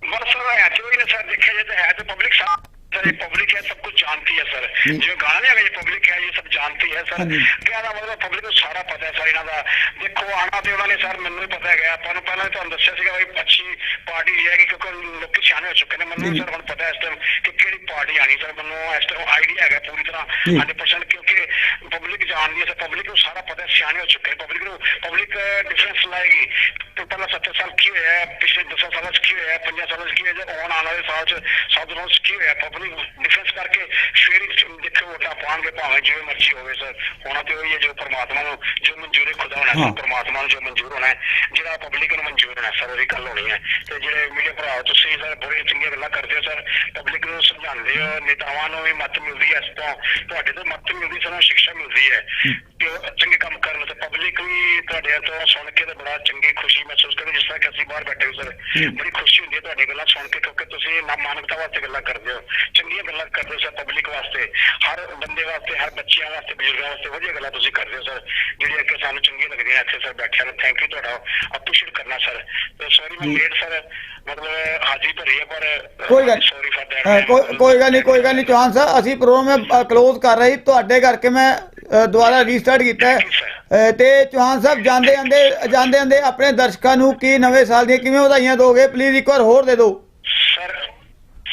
Speaker 3: बस सर है तो ही ना सर देखा जाए तो है तो पब्लिक सर ये पब्लिक है सब कुछ जानती है सर जो गाना नहीं है ये पब्लिक है ये सब जानती है सर
Speaker 1: ਹਾਂਜੀ।
Speaker 3: क्या ना मतलब पब्लिक ਨੂੰ ਸਾਰਾ ਪਤਾ ਹੈ ਸਰ ਇਹਨਾਂ ਦਾ ਦੇਖੋ ਆਣਾ ਤੇ ਉਹਨਾਂ ਨੇ ਸਰ ਮੈਨੂੰ ਵੀ ਪਤਾ ਹੈਗਾ ਆਪਾਂ ਨੂੰ ਪਹਿਲਾਂ ਵੀ ਤੁਹਾਨੂੰ ਦੱਸਿਆ ਸੀਗਾ ਵੀ ਅੱਛੀ ਪਾਰਟੀ ਰਹੇਗੀ ਕਿਉਂਕਿ ਲੋਕੀ ਸਿਆਣੇ ਹੋ ਚੁੱਕੇ ਨੇ ਮੈਨੂੰ ਸਰ ਹੁਣ ਪਤਾ ਹੈ ਇਸ ਟਾਈਮ ਕਿ ਕਿਹੜੀ ਪਾਰਟੀ ਆਣੀ ਸਰ ਮੈਨੂੰ ਇਸ ਟਾਈਮ ਆਈਡੀਆ ਹੈਗਾ ਪੂਰੀ ਤਰ੍ਹਾਂ 100% ਕਿਉਂਕਿ ਪਬਲਿਕ ਜਾਣਦੀ ਹੈ ਸਰ ਪਬਲਿਕ ਨੂੰ ਸਾਰਾ ਪਤਾ ਹੈ ਸਿਆਣੇ ਹੋ ਚੁੱਕੇ ਨੇ ਪਬਲਿਕ ਨੂੰ ਪਬਲਿਕ ਡਿਫਰੈਂਸ ਲਾਏਗੀ ਤੇ ਪਹਿਲਾਂ 70 ਸਾਲ ਕੀ ਹੋਇਆ ਪਿਛਲੇ 10 ਸਾਲਾਂ 'ਚ ਕੀ ਹੋਇਆ 50 ਸਾਲਾਂ 'ਚ ਕੀ ਹੋਇਆ ਜੇ ਆਉਣ ਵਾਲੇ ਸਾਲ 'ਚ ਸਭ ਨੂੰ ਕੀ ਹੋਇਆ? ਪਬਲਿਕ ਡਿਫਰੈਂਸ ਕਰਕੇ ਫਿਰ ਦੇਖੋ ਵੋਟਾਂ ਪਾਉਣਗੇ ਭਾਵੇਂ ਜਿਵੇਂ ਮਰਜ਼ੀ ਹੋਵੇ ਸਰ ਹੋਣਾ ਤੇ ਉਹੀ ਹੈ ਜੋ ਪਰਮਾਤਮਾ ਨੂੰ ਜੋ ਮਨਜ਼ੂਰ ਖੁਦਾ ਹੋਣਾ
Speaker 1: ਹਾਂ।
Speaker 3: ਪਰਮਾਤਮਾ ਨੂੰ ਜੋ ਮਨਜ਼ੂਰ ਹੋਣਾ ਹੈ ਜਿਹੜਾ ਪਬਲਿਕ ਨੂੰ ਮਨਜ਼ੂਰ ਹੋਣਾ ਸਰ ਉਹਦੀ ਗੱਲ ਹੋਣੀ ਹੈ। ਤੇ ਜਿਹੜੇ ਮੀਡੀਆ ਭਰਾ ਤੁਸੀਂ ਸਰ ਬੜੀਆਂ ਚੰਗੀਆਂ ਗੱਲਾਂ ਕਰਦੇ ਹੋ ਸਰ ਪਬਲਿਕ ਨੂੰ ਸਮਝਾਉਂਦੇ ਹੋ ਨੇਤਾਵਾਂ ਨੂੰ ਵੀ ਮੱਤ ਮਿਲਦੀ ਹੈ ਇਸ ਤੋਂ ਤੁਹਾਡੇ ਤੋਂ ਮੱਤ ਮਿਲਦੀ ਸਾਨੂੰ ਸਿੱਖਿਆ ਮਿਲਦੀ ਹੈ। ਕਿ ਉਹ ਚੰਗੇ ਕੰਮ ਕਰਨ ਤੇ ਪਬਲਿਕ ਵੀ ਤੁਹਾਡੇ ਤੋਂ ਸੁਣ ਕੇ ਤੇ ਬੜਾ ਚੰਗੀ ਖੁਸ਼ੀ ਜੀ ਮਹਿਸੂਸ ਕਰਦੇ ਜਿਸ ਤਰ੍ਹਾਂ ਕਿ ਅਸੀਂ ਬਾਹਰ ਬੈਠੇ ਹੋ ਸਰ ਬੜੀ ਖੁਸ਼ੀ ਹੁੰਦੀ ਹੈ ਤੁਹਾਡੀ ਗੱਲਾਂ ਸੁਣ ਕੇ ਕਿਉਂਕਿ ਤੁਸੀਂ ਮਾਨਵਤਾ ਵਾਸਤੇ ਗੱਲਾਂ ਕਰਦੇ ਹੋ ਚੰਗੀਆਂ ਗੱਲਾਂ ਕਰਦੇ ਹੋ ਸਰ ਪਬਲਿਕ ਵਾਸਤੇ ਹਰ ਬੰਦੇ ਵਾਸਤੇ ਹਰ ਬੱਚਿਆਂ ਵਾਸਤੇ ਬਜ਼ੁਰਗਾਂ ਵਾਸਤੇ ਵਧੀਆ ਗੱਲਾਂ ਤੁਸੀਂ ਕਰਦੇ ਹੋ ਸਰ ਜਿਹੜੀਆਂ ਕਿ ਸਾਨੂੰ ਚੰਗੀਆਂ ਲੱਗਦੀਆਂ ਇੱਥੇ ਸਰ ਬੈਠਿਆਂ ਨੂੰ ਥੈਂਕ ਯੂ ਤੁਹਾਡਾ ਅਪਰੀਸ਼ੀਏਟ ਕਰਨਾ ਸਰ ਸੌਰੀ ਮੈਂ ਲੇਟ ਸਰ ਮਤਲਬ ਹਾਜ਼ਰੀ ਭਰੀ ਹੈ ਪਰ
Speaker 1: ਕੋਈ ਗੱਲ
Speaker 3: ਸੌਰੀ
Speaker 1: ਫਾਰ
Speaker 3: ਦੈਟ
Speaker 1: ਕੋਈ ਗੱਲ ਨਹੀਂ ਕੋਈ ਗੱਲ ਨਹੀਂ ਚੌਹਾਨ ਸਰ ਅਸੀਂ ਪ੍ਰੋਗਰਾਮ ਕਲੋਜ਼ ਕਰ ਰਹੀ ਤੁਹਾਡੇ ਕਰਕੇ ਮੈਂ ਦੁਬਾਰਾ ਰੀਸਟਾਰਟ ਕੀਤਾ ਹੈ ਤੇ ਚੌਹਾਨ ਸਾਹਿਬ ਜਾਂਦੇ ਜਾਂਦੇ ਜਾਂਦੇ ਜਾਂਦੇ ਆਪਣੇ ਦਰਸ਼ਕਾਂ ਨੂੰ ਕੀ ਨਵੇਂ ਸਾਲ ਦੀਆਂ ਕਿਵੇਂ ਵਧਾਈਆਂ ਦੋਗੇ? ਪਲੀਜ਼ ਇੱਕ ਵਾਰ ਹੋਰ ਦੇ ਦਿਓ।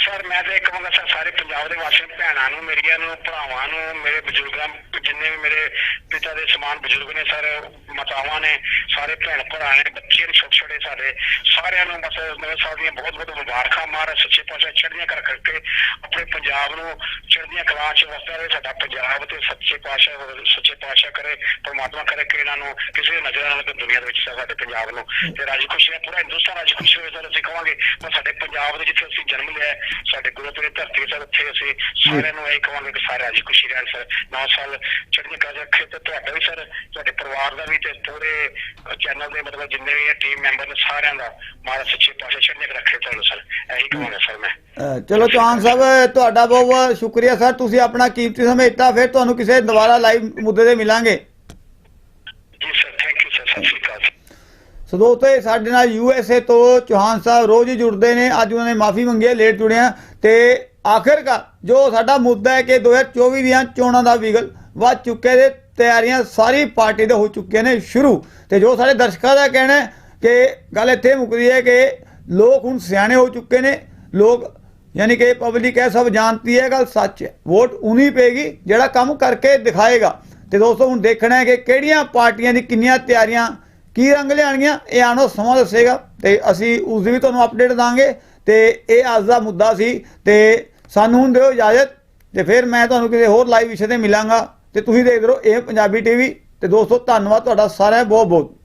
Speaker 3: ਸਰ ਮੈਂ ਤਾਂ ਇੱਕ ਮੰਗਾ ਸਰ ਸਾਰੇ ਪੰਜਾਬ ਦੇ ਵਾਸੀਆਂ ਭੈਣਾਂ ਨੂੰ, ਮੇਰੀਆਂ ਨੂੰ, ਭਰਾਵਾਂ ਨੂੰ, ਮੇਰੇ ਬਜ਼ੁਰਗਾਂ, ਜਿੰਨੇ ਵੀ ਮੇਰੇ ਪਿਤਾ ਦੇ ਸਮਾਨ ਬਜ਼ੁਰਗ ਨੇ, ਸਰ, ਮਾਤਾਵਾਂ ਨੇ, ਸਾਰੇ ਭੈਣ ਭਰਾ ਨੇ, ਬੱਚੇ ਨੇ, ਛੋਟੇ ਛੋਟੇ ਸਾਡੇ, ਸਾਰਿਆਂ ਨੂੰ ਬਸ ਨਵੇਂ ਸਾਡੀਆਂ ਬਹੁਤ ਬਹੁਤ ਮੁਬਾਰਕਾਂ ਮਾਰ ਸੱਚੇ ਪਾਤਸ਼ਾਹ ਚੜ੍ਹਦੀਆਂ ਕਰ ਕਰਕੇ ਆਪਣੇ ਪੰਜਾਬ ਨੂੰ ਚੜ੍ਹਦੀਆਂ ਕਲਾ 'ਚ ਵਸਦਾ ਰਹੇ, ਸਾਡਾ ਪੰਜਾਬ ਤੇ ਸੱਚੇ ਪਾਤਸ਼ਾਹ ਸੱਚੇ ਪਾਤਸ਼ਾਹ ਕਰੇ, ਪਰਮਾਤਮਾ ਕਰੇ ਕਿ ਇਹਨਾਂ ਨੂੰ ਕਿਸੇ ਦੀ ਨਜ਼ਰ ਨਾਲ ਲੱਗੇ ਦੁਨੀਆ ਦੇ ਵਿੱਚ ਸਾਡੇ ਪੰਜਾਬ ਨੂੰ। ਤੇ ਰਾਜੀ ਖੁਸ਼ੀ ਹੈ, ਪੂਰਾ ਹਿੰਦੁਸਤਾਨ ਰਾਜੀ ਖੁਸ਼ੀ ਹੋਵੇ ਸਰ, ਅਸੀਂ ਕਹਾਂਗੇ ਪਰ ਸਾਡੇ ਪੰਜਾਬ ਦੇ ਜਿੱਥੇ ਅਸੀਂ ਜਨਮ ਲਿਆ ਸਾਡੇ ਗੁਰੂ ਪੀਰ ਦੀ ਧਰਤੀ ਸਰ ਉੱਥੇ ਅਸੀਂ ਸਾਰਿਆਂ ਨੂੰ ਇਹ ਕਹਾਂਗੇ ਕਿ ਸਾਰੇ ਰਾਜੀ ਖੁਸ਼ੀ ਰਹਿਣ ਸਰ। ਨਵਾਂ ਸਾਲ ਚੜ੍ਹਦੀਆਂ ਕਲਾ ਰੱਖੇ ਤੇ ਤੁਹਾਡਾ ਵੀ ਸਰ ਤੁਹਾਡੇ ਪਰਿਵਾਰ ਦਾ ਵੀ ਤੇ ਪੂਰੇ ਚੈਨਲ ਦੇ ਮਤਲਬ ਜਿੰਨੇ ਵੀ ਟੀਮ ਮੈਂਬਰ ਨੇ ਸਾਰਿਆਂ ਦਾ ਮਹਾਰਾਜ ਸੱਚੇ ਚੜ੍ਹਦੀਆਂ ਕਲਾ ਰੱਖੇ ਤੁਹਾਨੂੰ ਸਰ ਇਹੀ ਕਹਾਂਗਾ ਸਰ ਮੈਂ।
Speaker 1: ਚਲੋ ਚੌਹਾਨ ਸਾਹਿਬ ਤੁਹਾਡਾ ਬਹੁਤ ਬਹੁਤ ਸ਼ੁਕਰੀਆ ਸਰ। ਤੁਸੀਂ ਆਪਣਾ ਕੀਮਤੀ ਸਮਾਂ ਦਿੱਤਾ ਫਿਰ ਤੁਹਾਨੂੰ ਕਿਸੇ ਦੁਬਾਰਾ ਲਾਈਵ ਮੁੱਦੇ ਤੇ ਮਿਲਾਂਗੇ।
Speaker 3: ਜੀ ਸਰ ਥੈਂਕ ਯੂ ਸਰ ਸਤਿ ਸ਼੍ਰੀ ਅਕਾਲ।
Speaker 1: ਸੋ ਦੋਸਤੋ ਇਹ ਸਾਡੇ ਨਾਲ ਯੂਐਸਏ ਤੋਂ ਚੌਹਾਨ ਸਾਹਿਬ ਰੋਜ਼ ਹੀ ਜੁੜਦੇ ਨੇ। ਅੱਜ ਉਹਨਾਂ ਨੇ ਮਾਫੀ ਮੰਗੀ ਹੈ, ਲੇਟ ਜੁੜਿਆ। ਤੇ ਆਖਿਰਕਾਰ ਜੋ ਸਾਡਾ ਮੁੱਦਾ ਹੈ ਕਿ 2024 ਦੀਆਂ ਚੋਣਾਂ ਦਾ ਵਿਗਲ ਵੱਧ ਚੁੱਕੇ ਦੇ ਤਿਆਰੀਆਂ ਸਾਰੀ ਪਾਰਟੀ ਦੇ ਹੋ ਚੁੱਕੀਆਂ ਨੇ ਸ਼ੁਰੂ। ਤੇ ਜੋ ਸਾਡੇ ਦਰਸ਼ਕਾਂ ਦਾ ਕਹਿਣਾ ਕਿ ਗੱਲ ਇੱਥੇ ਮੁੱਕਦੀ ਹੈ ਕਿ ਲੋਕ ਹੁਣ ਸਿਆਣੇ ਹੋ ਚੁੱਕੇ ਨੇ। ਲੋਕ ਯਾਨੀ ਕਿ ਪਬਲਿਕ ਇਹ ਸਭ ਜਾਣਦੀ ਹੈ ਗੱਲ ਸੱਚ ਹੈ। ਵੋਟ ਉਨੀ ਪਏਗੀ ਜਿਹੜਾ ਕੰਮ ਕਰਕੇ ਦਿਖਾਏਗਾ। ਤੇ ਦੋਸਤੋ ਹੁਣ ਦੇਖਣਾ ਹੈ ਕਿ ਕਿਹੜੀਆਂ ਪਾਰਟੀਆਂ ਦੀ ਕਿੰਨੀਆਂ ਤਿਆਰੀਆਂ ਕੀ ਰੰਗ ਲਿਆਣਗੀਆਂ ਇਹ ਆਉਣ ਸਮਾਂ ਦੱਸੇਗਾ ਤੇ ਅਸੀਂ ਉਸ ਦੀ ਵੀ ਤੁਹਾਨੂੰ ਅਪਡੇਟ ਦਾਂਗੇ ਤੇ ਇਹ ਅੱਜ ਦਾ ਮੁੱਦਾ ਸੀ ਤੇ ਸਾਨੂੰ ਹੁਣ ਦਿਓ ਇਜਾਜ਼ਤ ਤੇ ਫਿਰ ਮੈਂ ਤੁਹਾਨੂੰ ਕਿਸੇ ਹੋਰ ਲਾਈਵ ਵਿਸ਼ੇ ਤੇ ਮਿਲਾਂਗਾ ਤੇ ਤੁਸੀਂ ਦੇਖਦੇ ਰਹੋ ਇਹ ਪੰਜਾਬੀ ਟੀਵੀ ਤੇ ਦੋਸਤੋ, ਧੰਨਵਾਦ ਤੁਹਾਡਾ ਸਾਰਿਆਂ ਬਹੁਤ ਬਹੁਤ